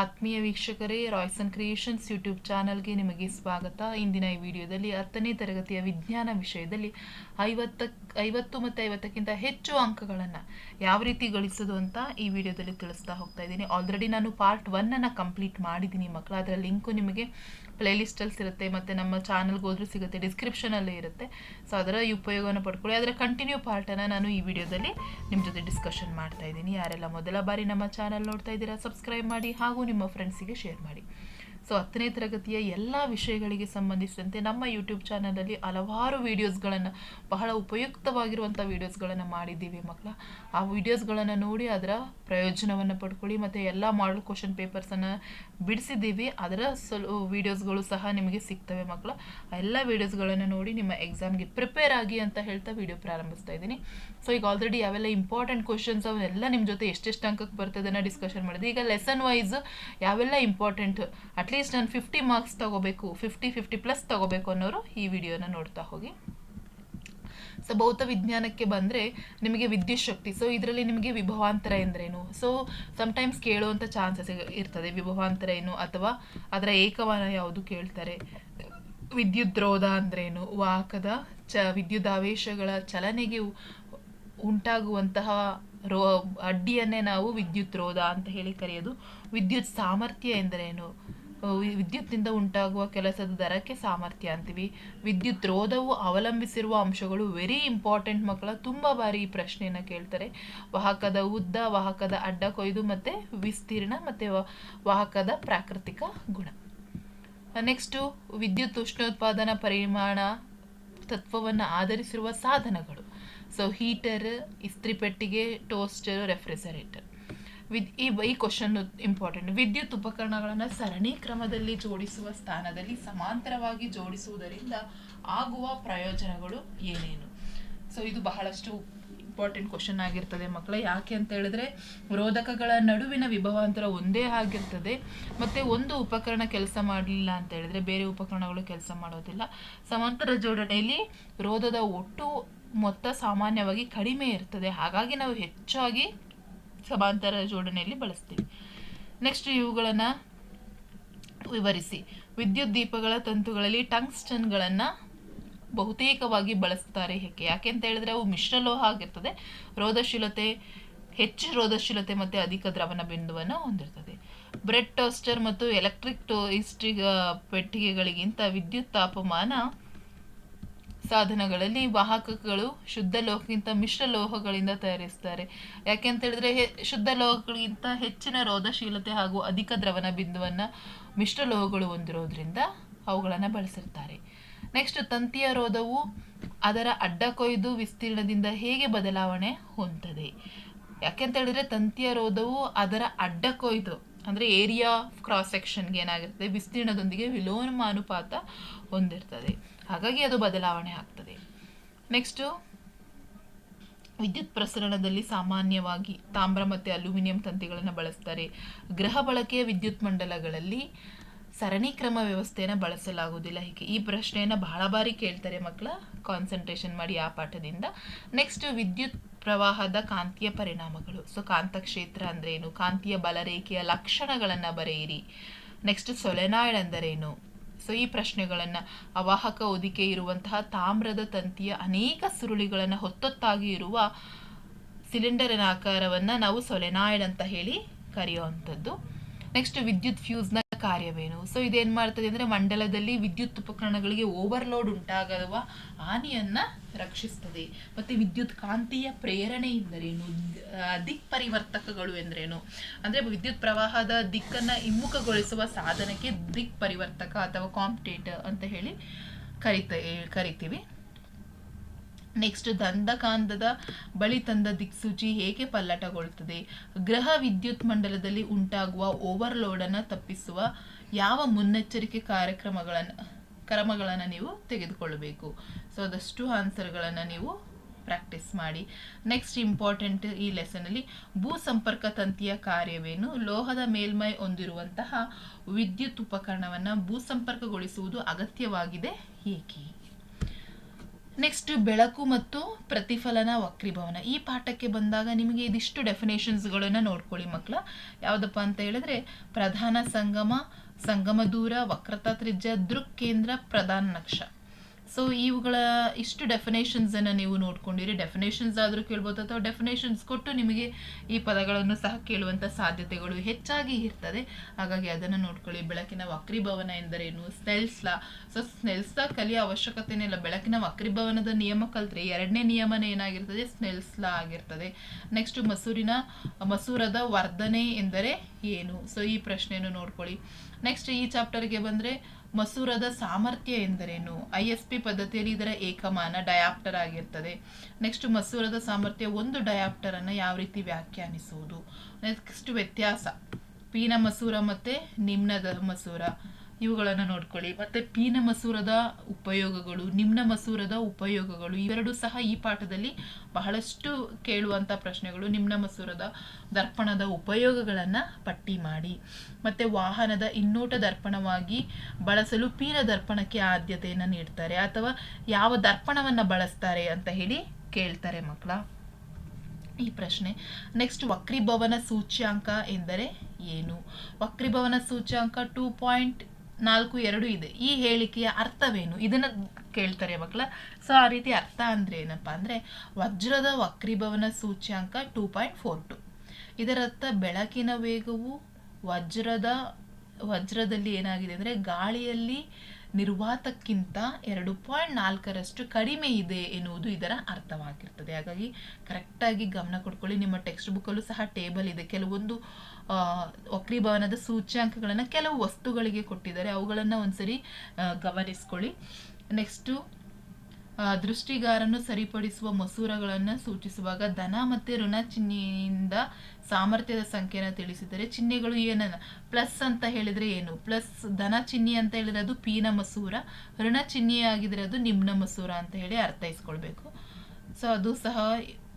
ಆತ್ಮೀಯ ವೀಕ್ಷಕರೇ Royson creations YouTube ಚಾನಲ್ಗೆ ನಿಮಗೆ ಸ್ವಾಗತ. ಇಂದಿನ ಈ ವಿಡಿಯೋದಲ್ಲಿ ಹತ್ತನೇ ತರಗತಿಯ ವಿಜ್ಞಾನ ವಿಷಯದಲ್ಲಿ ಐವತ್ತ, ಐವತ್ತು ಮತ್ತು ಐವತ್ತಕ್ಕಿಂತ ಹೆಚ್ಚು ಅಂಕಗಳನ್ನು ಯಾವ ರೀತಿ ಗಳಿಸೋದು ಅಂತ ಈ ವಿಡಿಯೋದಲ್ಲಿ ತಿಳಿಸ್ತಾ ಹೋಗ್ತಾ ಇದ್ದೀನಿ. ಆಲ್ರೆಡಿ ನಾನು ಪಾರ್ಟ್ ಒನ್ನನ್ನು ಕಂಪ್ಲೀಟ್ ಮಾಡಿದ್ದೀನಿ ಮಕ್ಕಳು. ಅದರ ಲಿಂಕು ನಿಮಗೆ ಪ್ಲೇಲಿಸ್ಟಲ್ಲಿ ಸಿಗುತ್ತೆ, ಮತ್ತು ನಮ್ಮ ಚಾನಲ್ಗೆ ಹೋದ್ರೂ ಸಿಗುತ್ತೆ ಡಿಸ್ಕ್ರಿಪ್ಷನಲ್ಲೇ ಇರುತ್ತೆ. ಸೊ ಅದರ ಉಪಯೋಗವನ್ನು ಪಡ್ಕೊಳ್ಳಿ. ಅದರ ಕಂಟಿನ್ಯೂ ಪಾರ್ಟನ್ನು ನಾನು ಈ ವಿಡಿಯೋದಲ್ಲಿ ನಿಮ್ಮ ಜೊತೆ ಡಿಸ್ಕಷನ್ ಮಾಡ್ತಾ ಇದ್ದೀನಿ. ಯಾರೆಲ್ಲ ಮೊದಲ ಬಾರಿ ನಮ್ಮ ಚಾನಲ್ ನೋಡ್ತಾ ಇದ್ದೀರಾ ಸಬ್ಸ್ಕ್ರೈಬ್ ಮಾಡಿ ಹಾಗೂ ನಿಮ್ಮ ಫ್ರೆಂಡ್ಸಿಗೆ ಶೇರ್ ಮಾಡಿ. ಸೊ ಹತ್ತನೇ ತರಗತಿಯ ಎಲ್ಲ ವಿಷಯಗಳಿಗೆ ಸಂಬಂಧಿಸಿದಂತೆ ನಮ್ಮ ಯೂಟ್ಯೂಬ್ ಚಾನಲಲ್ಲಿ ಹಲವಾರು ವೀಡಿಯೋಸ್ಗಳನ್ನು ಬಹಳ ಉಪಯುಕ್ತವಾಗಿರುವಂಥ ವೀಡಿಯೋಸ್ಗಳನ್ನು ಮಾಡಿದ್ದೀವಿ ಮಕ್ಕಳ. ಆ ವಿಡಿಯೋಸ್ಗಳನ್ನು ನೋಡಿ ಅದರ ಪ್ರಯೋಜನವನ್ನು ಪಡ್ಕೊಳ್ಳಿ. ಮತ್ತು ಎಲ್ಲ ಮಾಡಲ್ ಕ್ವಶನ್ ಪೇಪರ್ಸನ್ನು ಬಿಡಿಸಿದ್ದೀವಿ. ಅದರ ಸೊಲ್ ವೀಡಿಯೋಸ್ಗಳು ಸಹ ನಿಮಗೆ ಸಿಗ್ತವೆ ಮಕ್ಕಳು. ಎಲ್ಲ ವೀಡಿಯೋಸ್ಗಳನ್ನು ನೋಡಿ ನಿಮ್ಮ ಎಕ್ಸಾಮ್ಗೆ ಪ್ರಿಪೇರ್ ಆಗಿ ಅಂತ ಹೇಳ್ತಾ ವಿಡಿಯೋ ಪ್ರಾರಂಭಿಸ್ತಾ ಇದ್ದೀನಿ. ಸೊ ಈಗ ಆಲ್ರೆಡಿ ಯಾವೆಲ್ಲ ಇಂಪಾರ್ಟೆಂಟ್ ಕ್ವಶನ್ಸ್ ಅವೆಲ್ಲ ನಿಮ್ಮ ಜೊತೆ ಎಷ್ಟೆಷ್ಟು ಅಂಕಕ್ಕೆ ಬರ್ತದನ್ನು ಡಿಸ್ಕಷನ್ ಮಾಡಿದೆ ಈಗ ಲೆಸನ್ ವೈಸ್ ಯಾವೆಲ್ಲ ಇಂಪಾರ್ಟೆಂಟ್ ಅಟ್ಲೀಸ್ಟ್ ನಾನು ಫಿಫ್ಟಿ ಮಾರ್ಕ್ಸ್ ತಗೋಬೇಕು ಫಿಫ್ಟಿ ಫಿಫ್ಟಿ ಪ್ಲಸ್ ತಗೋಬೇಕು ಅನ್ನೋರು ಈ ವಿಡಿಯೋನ ನೋಡ್ತಾ ಹೋಗಿ. ಸೊ ಭೌತ ವಿಜ್ಞಾನಕ್ಕೆ ಬಂದರೆ ನಿಮಗೆ ವಿದ್ಯುತ್ ಶಕ್ತಿ ಸೊ ಇದರಲ್ಲಿ ನಿಮಗೆ ವಿಭವಾಂತರ ಎಂದರೇನು? ಸೊ ಸಮಟೈಮ್ಸ್ ಕೇಳುವಂಥ ಚಾನ್ಸಸ್ ಇರ್ತದೆ, ವಿಭವಾಂತರ ಏನು ಅಥವಾ ಅದರ ಏಕವನ ಯಾವುದು ಕೇಳ್ತಾರೆ. ವಿದ್ಯುತ್ ರೋಧ ಅಂದ್ರೇನು? ವಾಹಕದ ಚ, ವಿದ್ಯುದಾವೇಶಗಳ ಚಲನೆಗೆ ಉಂಟಾಗುವಂತಹ ರೋ, ಅಡ್ಡಿಯನ್ನೇ ನಾವು ವಿದ್ಯುತ್ ರೋಧ ಅಂತ ಹೇಳಿ ಕರೆಯೋದು. ವಿದ್ಯುತ್ ಸಾಮರ್ಥ್ಯ ಎಂದರೇನು? ವಿದ್ಯುತ್ನಿಂದ ಉಂಟಾಗುವ ಕೆಲಸದ ದರಕ್ಕೆ ಸಾಮರ್ಥ್ಯ ಅಂತೀವಿ. ವಿದ್ಯುತ್ ರೋಧವು ಅವಲಂಬಿಸಿರುವ ಅಂಶಗಳು ವೆರಿ ಇಂಪಾರ್ಟೆಂಟ್ ಮಕ್ಕಳ ತುಂಬ ಬಾರಿ ಈ ಪ್ರಶ್ನೆಯನ್ನು ಕೇಳ್ತಾರೆ. ವಾಹಕದ ಉದ್ದ, ವಾಹಕದ ಅಡ್ಡ ಕೊಯ್ದು ಮತ್ತು ವಿಸ್ತೀರ್ಣ ಮತ್ತು ವಾಹಕದ ಪ್ರಾಕೃತಿಕ ಗುಣ. ನೆಕ್ಸ್ಟು ವಿದ್ಯುತ್ ಉಷ್ಣೋತ್ಪಾದನಾ ಪರಿಮಾಣ ತತ್ವವನ್ನು ಆಧರಿಸಿರುವ ಸಾಧನಗಳು. ಸೊ ಹೀಟರ್ ಇಸ್ತ್ರಿ ಪೆಟ್ಟಿಗೆ ಟೋಸ್ಟರ್ ರೆಫ್ರಿಜರೇಟರ್ ವಿದ್ ಈ ಈ ಕ್ವಶನ್ ಇಂಪಾರ್ಟೆಂಟ್ ವಿದ್ಯುತ್ ಉಪಕರಣಗಳನ್ನು ಸರಣಿ ಕ್ರಮದಲ್ಲಿ ಜೋಡಿಸುವ ಸ್ಥಾನದಲ್ಲಿ ಸಮಾಂತರವಾಗಿ ಜೋಡಿಸುವುದರಿಂದ ಆಗುವ ಪ್ರಯೋಜನಗಳು ಏನೇನು? ಸೊ ಇದು ಬಹಳಷ್ಟು ಇಂಪಾರ್ಟೆಂಟ್ ಕ್ವಶನ್ ಆಗಿರ್ತದೆ ಮಕ್ಕಳ. ಯಾಕೆ ಅಂತ ಹೇಳಿದ್ರೆ, ರೋಧಕಗಳ ನಡುವಿನ ವಿಭವಾಂತರ ಒಂದೇ ಆಗಿರ್ತದೆ. ಮತ್ತು ಒಂದು ಉಪಕರಣ ಕೆಲಸ ಮಾಡಲಿಲ್ಲ ಅಂತ ಹೇಳಿದ್ರೆ ಬೇರೆ ಉಪಕರಣಗಳು ಕೆಲಸ ಮಾಡೋದಿಲ್ಲ. ಸಮಾಂತರ ಜೋಡಣೆಯಲ್ಲಿ ರೋಧದ ಒಟ್ಟು ಮೊತ್ತ ಸಾಮಾನ್ಯವಾಗಿ ಕಡಿಮೆ ಇರ್ತದೆ. ಹಾಗಾಗಿ ನಾವು ಹೆಚ್ಚಾಗಿ ಸಮಾಂತರ ಜೋಡಣೆಯಲ್ಲಿ ಬಳಸ್ತೀವಿ. ನೆಕ್ಸ್ಟ್ ಇವುಗಳನ್ನು ವಿವರಿಸಿ. ವಿದ್ಯುತ್ ದೀಪಗಳ ತಂತುಗಳಲ್ಲಿ ಟಂಗ್ಸ್ಟನ್ಗಳನ್ನು ಬಹುತೇಕವಾಗಿ ಬಳಸ್ತಾರೆ ಹೇಗೆ ಯಾಕೆ ಅಂತ ಹೇಳಿದ್ರೆ ಅವು ಮಿಶ್ರಲೋಹ ಆಗಿರ್ತದೆ. ರೋಧಶೀಲತೆ, ಹೆಚ್ಚು ರೋಧಶೀಲತೆ ಮತ್ತು ಅಧಿಕ ದ್ರವಣ ಬಿಂದುವನ್ನು ಹೊಂದಿರ್ತದೆ. ಬ್ರೆಡ್ ಟೋಸ್ಟರ್ ಮತ್ತು ಎಲೆಕ್ಟ್ರಿಕ್ ಟೋಸ್ಟಿಗ ಪೆಟ್ಟಿಗೆಗಳಿಗಿಂತ ವಿದ್ಯುತ್ ತಾಪಮಾನ ಸಾಧನಗಳಲ್ಲಿ ವಾಹಕಗಳು ಶುದ್ಧ ಲೋಹಕ್ಕಿಂತ ಮಿಶ್ರ ಲೋಹಗಳಿಂದ ತಯಾರಿಸ್ತಾರೆ ಯಾಕೆ ಅಂತ ಹೇಳಿದ್ರೆ ಶುದ್ಧ ಲೋಹಗಳಿಗಿಂತ ಹೆಚ್ಚಿನ ರೋಧಶೀಲತೆ ಹಾಗೂ ಅಧಿಕ ದ್ರವನ ಬಿಂದುವನ್ನು ಮಿಶ್ರ ಲೋಹಗಳು ಹೊಂದಿರೋದ್ರಿಂದ ಅವುಗಳನ್ನು ಬಳಸಿರ್ತಾರೆ. ನೆಕ್ಸ್ಟ್ ತಂತಿಯ ರೋಧವು ಅದರ ಅಡ್ಡ ಕೊಯ್ದು ವಿಸ್ತೀರ್ಣದಿಂದ ಹೇಗೆ ಬದಲಾವಣೆ ಹೊಂದದೆ ಯಾಕೆಂತ ಹೇಳಿದ್ರೆ ತಂತಿಯ ರೋಧವು ಅದರ ಅಡ್ಡ ಕೊಯ್ದು ಅಂದರೆ ಏರಿಯಾ ಕ್ರಾಸ್ ಸೆಕ್ಷನ್ಗೆ ಏನಾಗಿರ್ತದೆ, ವಿಸ್ತೀರ್ಣದೊಂದಿಗೆ ವಿಲೋಮಾನುಪಾತ ಹೊಂದಿರ್ತದೆ. ಹಾಗಾಗಿ ಅದು ಬದಲಾವಣೆ ಆಗ್ತದೆ. ನೆಕ್ಸ್ಟು ವಿದ್ಯುತ್ ಪ್ರಸರಣದಲ್ಲಿ ಸಾಮಾನ್ಯವಾಗಿ ತಾಮ್ರ ಮತ್ತು ಅಲ್ಯೂಮಿನಿಯಂ ತಂತಿಗಳನ್ನು ಬಳಸ್ತಾರೆ. ಗೃಹ ಬಳಕೆಯ ವಿದ್ಯುತ್ ಮಂಡಲಗಳಲ್ಲಿ ಸರಣಿ ಕ್ರಮ ವ್ಯವಸ್ಥೆಯನ್ನು ಬಳಸಲಾಗುವುದಿಲ್ಲ. ಹೀಗೆ ಈ ಪ್ರಶ್ನೆಯನ್ನು ಬಹಳ ಬಾರಿ ಕೇಳ್ತಾರೆ ಮಕ್ಕಳ. ಕಾನ್ಸಂಟ್ರೇಷನ್ ಮಾಡಿ ಆ ಪಾಠದಿಂದ. ನೆಕ್ಸ್ಟ್ ವಿದ್ಯುತ್ ಪ್ರವಾಹದ ಕಾಂತೀಯ ಪರಿಣಾಮಗಳು. ಸೊ ಕಾಂತಕ್ಷೇತ್ರ ಏನು ಕಾಂತೀಯ ಬಲರೇಖೆಯ ಲಕ್ಷಣಗಳನ್ನು ಬರೆಯಿರಿ. ನೆಕ್ಸ್ಟ್ ಸೊಲೆನಾಯ್ಡ್ ಅಂದರೇನು? ಸೊ ಈ ಪ್ರಶ್ನೆಗಳನ್ನು ಅವಾಹಕ ಹೊದಿಕೆ ಇರುವಂತಹ ತಾಮ್ರದ ತಂತಿಯ ಅನೇಕ ಸುರುಳಿಗಳನ್ನು ಹೊತ್ತೊತ್ತಾಗಿ ಇರುವ ಸಿಲಿಂಡರಿನ ಆಕಾರವನ್ನು ನಾವು ಸೊಲೆನಾಯ್ಡ್ ಅಂತ ಹೇಳಿ ಕರೆಯುವಂಥದ್ದು. ನೆಕ್ಸ್ಟ್ ವಿದ್ಯುತ್ ಫ್ಯೂಸ್ನ ಕಾರ್ಯವೇನು? ಸೊ ಇದೇನು ಮಾಡ್ತದೆ ಅಂದರೆ ಮಂಡಲದಲ್ಲಿ ವಿದ್ಯುತ್ ಉಪಕರಣಗಳಿಗೆ ಓವರ್ಲೋಡ್ ಉಂಟಾಗುವ ಹಾನಿಯನ್ನು ರಕ್ಷಿಸ್ತದೆ. ಮತ್ತು ವಿದ್ಯುತ್ ಕಾಂತೀಯ ಪ್ರೇರಣೆ ಎಂದರೇನು? ದಿಕ್ ಪರಿವರ್ತಕಗಳು ಎಂದರೇನು? ಅಂದರೆ ವಿದ್ಯುತ್ ಪ್ರವಾಹದ ದಿಕ್ಕನ್ನು ಹಿಮ್ಮುಖಗೊಳಿಸುವ ಸಾಧನಕ್ಕೆ ದಿಕ್ ಪರಿವರ್ತಕ ಅಥವಾ ಕಾಂಪ್ಟೇಟರ್ ಅಂತ ಹೇಳಿ ಕರಿತ, ಕರಿತೀವಿ. ನೆಕ್ಸ್ಟ್ ದಂದಕಾಂತದ ಬಳಿ ತಂದ ದಿಕ್ಸೂಚಿ ಹೇಗೆ ಪಲ್ಲಟಗೊಳ್ಳುತ್ತದೆ? ಗ್ರಹ ವಿದ್ಯುತ್ ಮಂಡಲದಲ್ಲಿ ಉಂಟಾಗುವ ಓವರ್ಲೋಡನ್ನು ತಪ್ಪಿಸುವ ಯಾವ ಮುನ್ನೆಚ್ಚರಿಕೆ ಕಾರ್ಯಕ್ರಮಗಳನ್ನು, ಕ್ರಮಗಳನ್ನು ನೀವು ತೆಗೆದುಕೊಳ್ಳಬೇಕು? ಸೊ ಅದಷ್ಟು ಆನ್ಸರ್ಗಳನ್ನು ನೀವು ಪ್ರಾಕ್ಟೀಸ್ ಮಾಡಿ. ನೆಕ್ಸ್ಟ್ ಇಂಪಾರ್ಟೆಂಟ್ ಈ ಲೆಸನಲ್ಲಿ ಭೂ ಸಂಪರ್ಕ ತಂತಿಯ ಕಾರ್ಯವೇನು? ಲೋಹದ ಮೇಲ್ಮೈ ಹೊಂದಿರುವಂತಹ ವಿದ್ಯುತ್ ಉಪಕರಣವನ್ನು ಭೂ ಸಂಪರ್ಕಗೊಳಿಸುವುದು ಅಗತ್ಯವಾಗಿದೆ ಏಕೆ? ನೆಕ್ಸ್ಟ್ ಬೆಳಕು ಮತ್ತು ಪ್ರತಿಫಲನ ವಕ್ರೀಭವನ. ಈ ಪಾಠಕ್ಕೆ ಬಂದಾಗ ನಿಮಗೆ ಇದಿಷ್ಟು ಡೆಫಿನೇಷನ್ಸ್ಗಳನ್ನು ನೋಡ್ಕೊಳ್ಳಿ ಮಕ್ಕಳ. ಯಾವುದಪ್ಪ ಅಂತ ಹೇಳಿದ್ರೆ, ಪ್ರಧಾನ ಸಂಗಮ ಸಂಗಮ ದೂರ ವಕ್ರತಾ ತ್ರಿಜ್ಯ, ದೃಕ್ ಕೇಂದ್ರ, ಪ್ರಧಾನ ನಕ್ಷ. ಸೊ ಇವುಗಳ ಇಷ್ಟು ಡೆಫಿನೇಷನ್ಸ್ ಅನ್ನ ನೀವು ನೋಡ್ಕೊಂಡಿರಿ. ಡೆಫಿನೇಷನ್ಸ್ ಆದರೂ ಕೇಳ್ಬೋದು ಅಥವಾ ಡೆಫಿನೇಷನ್ಸ್ ಕೊಟ್ಟು ನಿಮಗೆ ಈ ಪದಗಳನ್ನು ಸಹ ಕೇಳುವಂಥ ಸಾಧ್ಯತೆಗಳು ಹೆಚ್ಚಾಗಿ ಇರ್ತದೆ. ಹಾಗಾಗಿ ಅದನ್ನು ನೋಡ್ಕೊಳ್ಳಿ. ಬೆಳಕಿನ ವಕ್ರೀಭವನ ಎಂದರೇನು? ಸ್ನೆಲ್ಸ್ ಲಾ ಸೊ ಸ್ನೆಲ್ಸ್ ಕಲಿಯೋ ಅವಶ್ಯಕತೆನೇ ಇಲ್ಲ. ಬೆಳಕಿನ ವಕ್ರೀಭವನದ ನಿಯಮ ಕಲ್ತ್ರೆ ಎರಡನೇ ನಿಯಮನ ಏನಾಗಿರ್ತದೆ? ಸ್ನೆಲ್ಸ್ ಲಾ ಆಗಿರ್ತದೆ. ನೆಕ್ಸ್ಟ್ ಮಸೂರಿನ, ಮಸೂರದ ವರ್ಧನೆ ಎಂದರೆ ಏನು? ಸೊ ಈ ಪ್ರಶ್ನೆಯನ್ನು ನೋಡ್ಕೊಳ್ಳಿ. ನೆಕ್ಸ್ಟ್ ಈ ಚಾಪ್ಟರ್ಗೆ ಬಂದರೆ ಮಸೂರದ ಸಾಮರ್ಥ್ಯ ಎಂದರೇನು? ಐ ಎಸ್ ಪಿ ಪದ್ಧತಿಯಲ್ಲಿ ಇದರ ಏಕಮಾನ ಡಯಾಪ್ಟರ್ ಆಗಿರ್ತದೆ. ನೆಕ್ಸ್ಟ್ ಮಸೂರದ ಸಾಮರ್ಥ್ಯ ಒಂದು ಡಯಾಪ್ಟರ್ ಅನ್ನು ಯಾವ ರೀತಿ ವ್ಯಾಖ್ಯಾನಿಸುವುದು? ನೆಕ್ಸ್ಟ್ ವ್ಯತ್ಯಾಸ. ಪೀನ ಮಸೂರ ಮತ್ತೆ ನಿಮ್ನದ ಮಸೂರ. ಇವುಗಳನ್ನು ನೋಡ್ಕೊಳ್ಳಿ. ಮತ್ತೆ ಪೀನ ಮಸೂರದ ಉಪಯೋಗಗಳು, ನಿಮ್ನ ಮಸೂರದ ಉಪಯೋಗಗಳು, ಇವೆರಡು ಸಹ ಈ ಪಾಠದಲ್ಲಿ ಬಹಳಷ್ಟು ಕೇಳುವಂತ ಪ್ರಶ್ನೆಗಳು. ನಿಮ್ನ ಮಸೂರದ ದರ್ಪಣದ ಉಪಯೋಗಗಳನ್ನ ಪಟ್ಟಿ ಮಾಡಿ. ಮತ್ತೆ ವಾಹನದ ಇನ್ನೋಟ ದರ್ಪಣವಾಗಿ ಬಳಸಲು ಪೀನ ದರ್ಪಣಕ್ಕೆ ಆದ್ಯತೆಯನ್ನು ನೀಡ್ತಾರೆ ಅಥವಾ ಯಾವ ದರ್ಪಣವನ್ನ ಬಳಸ್ತಾರೆ ಅಂತ ಹೇಳಿ ಕೇಳ್ತಾರೆ ಮಕ್ಕಳ. ಈ ಪ್ರಶ್ನೆ ನೆಕ್ಸ್ಟ್ ವಕ್ರಿಭವನ ಸೂಚ್ಯಾಂಕ ಎಂದರೆ ಏನು? ವಕ್ರಿಭವನ ಸೂಚ್ಯಾಂಕ ಟೂ ಪಾಯಿಂಟ್ ನಾಲ್ಕು ಎರಡು ಇದೆ. ಈ ಹೇಳಿಕೆಯ ಅರ್ಥವೇನು? ಇದನ್ನ ಕೇಳ್ತಾರೆ ಮಕ್ಕಳ. ಸೊ ಆ ರೀತಿ ಅರ್ಥ ಅಂದ್ರೆ ಏನಪ್ಪಾ ಅಂದ್ರೆ ವಜ್ರದ ವಕ್ರೀಭವನ ಸೂಚ್ಯಾಂಕ ಟೂ ಪಾಯಿಂಟ್ ಫೋರ್ ಟು. ಇದರರ್ಥ ಬೆಳಕಿನ ವೇಗವು ವಜ್ರದ, ವಜ್ರದಲ್ಲಿ ಏನಾಗಿದೆ ಅಂದ್ರೆ ಗಾಳಿಯಲ್ಲಿ ನಿರ್ವಾತಕ್ಕಿಂತ ಎರಡು ಪಾಯಿಂಟ್ ನಾಲ್ಕರಷ್ಟು ಕಡಿಮೆ ಇದೆ ಎನ್ನುವುದು ಇದರ ಅರ್ಥವಾಗಿರ್ತದೆ. ಹಾಗಾಗಿ ಕರೆಕ್ಟಾಗಿ ಗಮನ ಕೊಡ್ಕೊಳ್ಳಿ. ನಿಮ್ಮ ಟೆಕ್ಸ್ಟ್ ಬುಕ್ಕಲ್ಲೂ ಸಹ ಟೇಬಲ್ ಇದೆ. ಕೆಲವೊಂದು ವಕ್ರಿಭವನದ ಸೂಚ್ಯಾಂಕಗಳನ್ನು ಕೆಲವು ವಸ್ತುಗಳಿಗೆ ಕೊಟ್ಟಿದ್ದಾರೆ. ಅವುಗಳನ್ನು ಒಂದ್ಸರಿ ಗಮನಿಸ್ಕೊಳ್ಳಿ. ನೆಕ್ಸ್ಟು ದೃಷ್ಟಿಗಾರನ್ನು ಸರಿಪಡಿಸುವ ಮಸೂರಗಳನ್ನು ಸೂಚಿಸುವಾಗ ಧನ ಮತ್ತು ಋಣ ಚಿಹ್ನೆಯಿಂದ ಸಾಮರ್ಥ್ಯದ ಸಂಖ್ಯೆಯನ್ನು ತಿಳಿಸಿದರೆ ಚಿಹ್ನೆಗಳು ಏನನ್ನ? ಪ್ಲಸ್ ಅಂತ ಹೇಳಿದರೆ ಏನು? ಪ್ಲಸ್ ಧನ ಚಿಹ್ನೆ ಅಂತ ಹೇಳಿದ್ರೆ ಅದು ಪೀನ ಮಸೂರ, ಋಣ ಚಿಹ್ನೆ ಆಗಿದ್ರೆ ಅದು ನಿಮ್ನ ಮಸೂರ ಅಂತ ಹೇಳಿ ಅರ್ಥೈಸ್ಕೊಳ್ಬೇಕು. ಸೊ ಅದು ಸಹ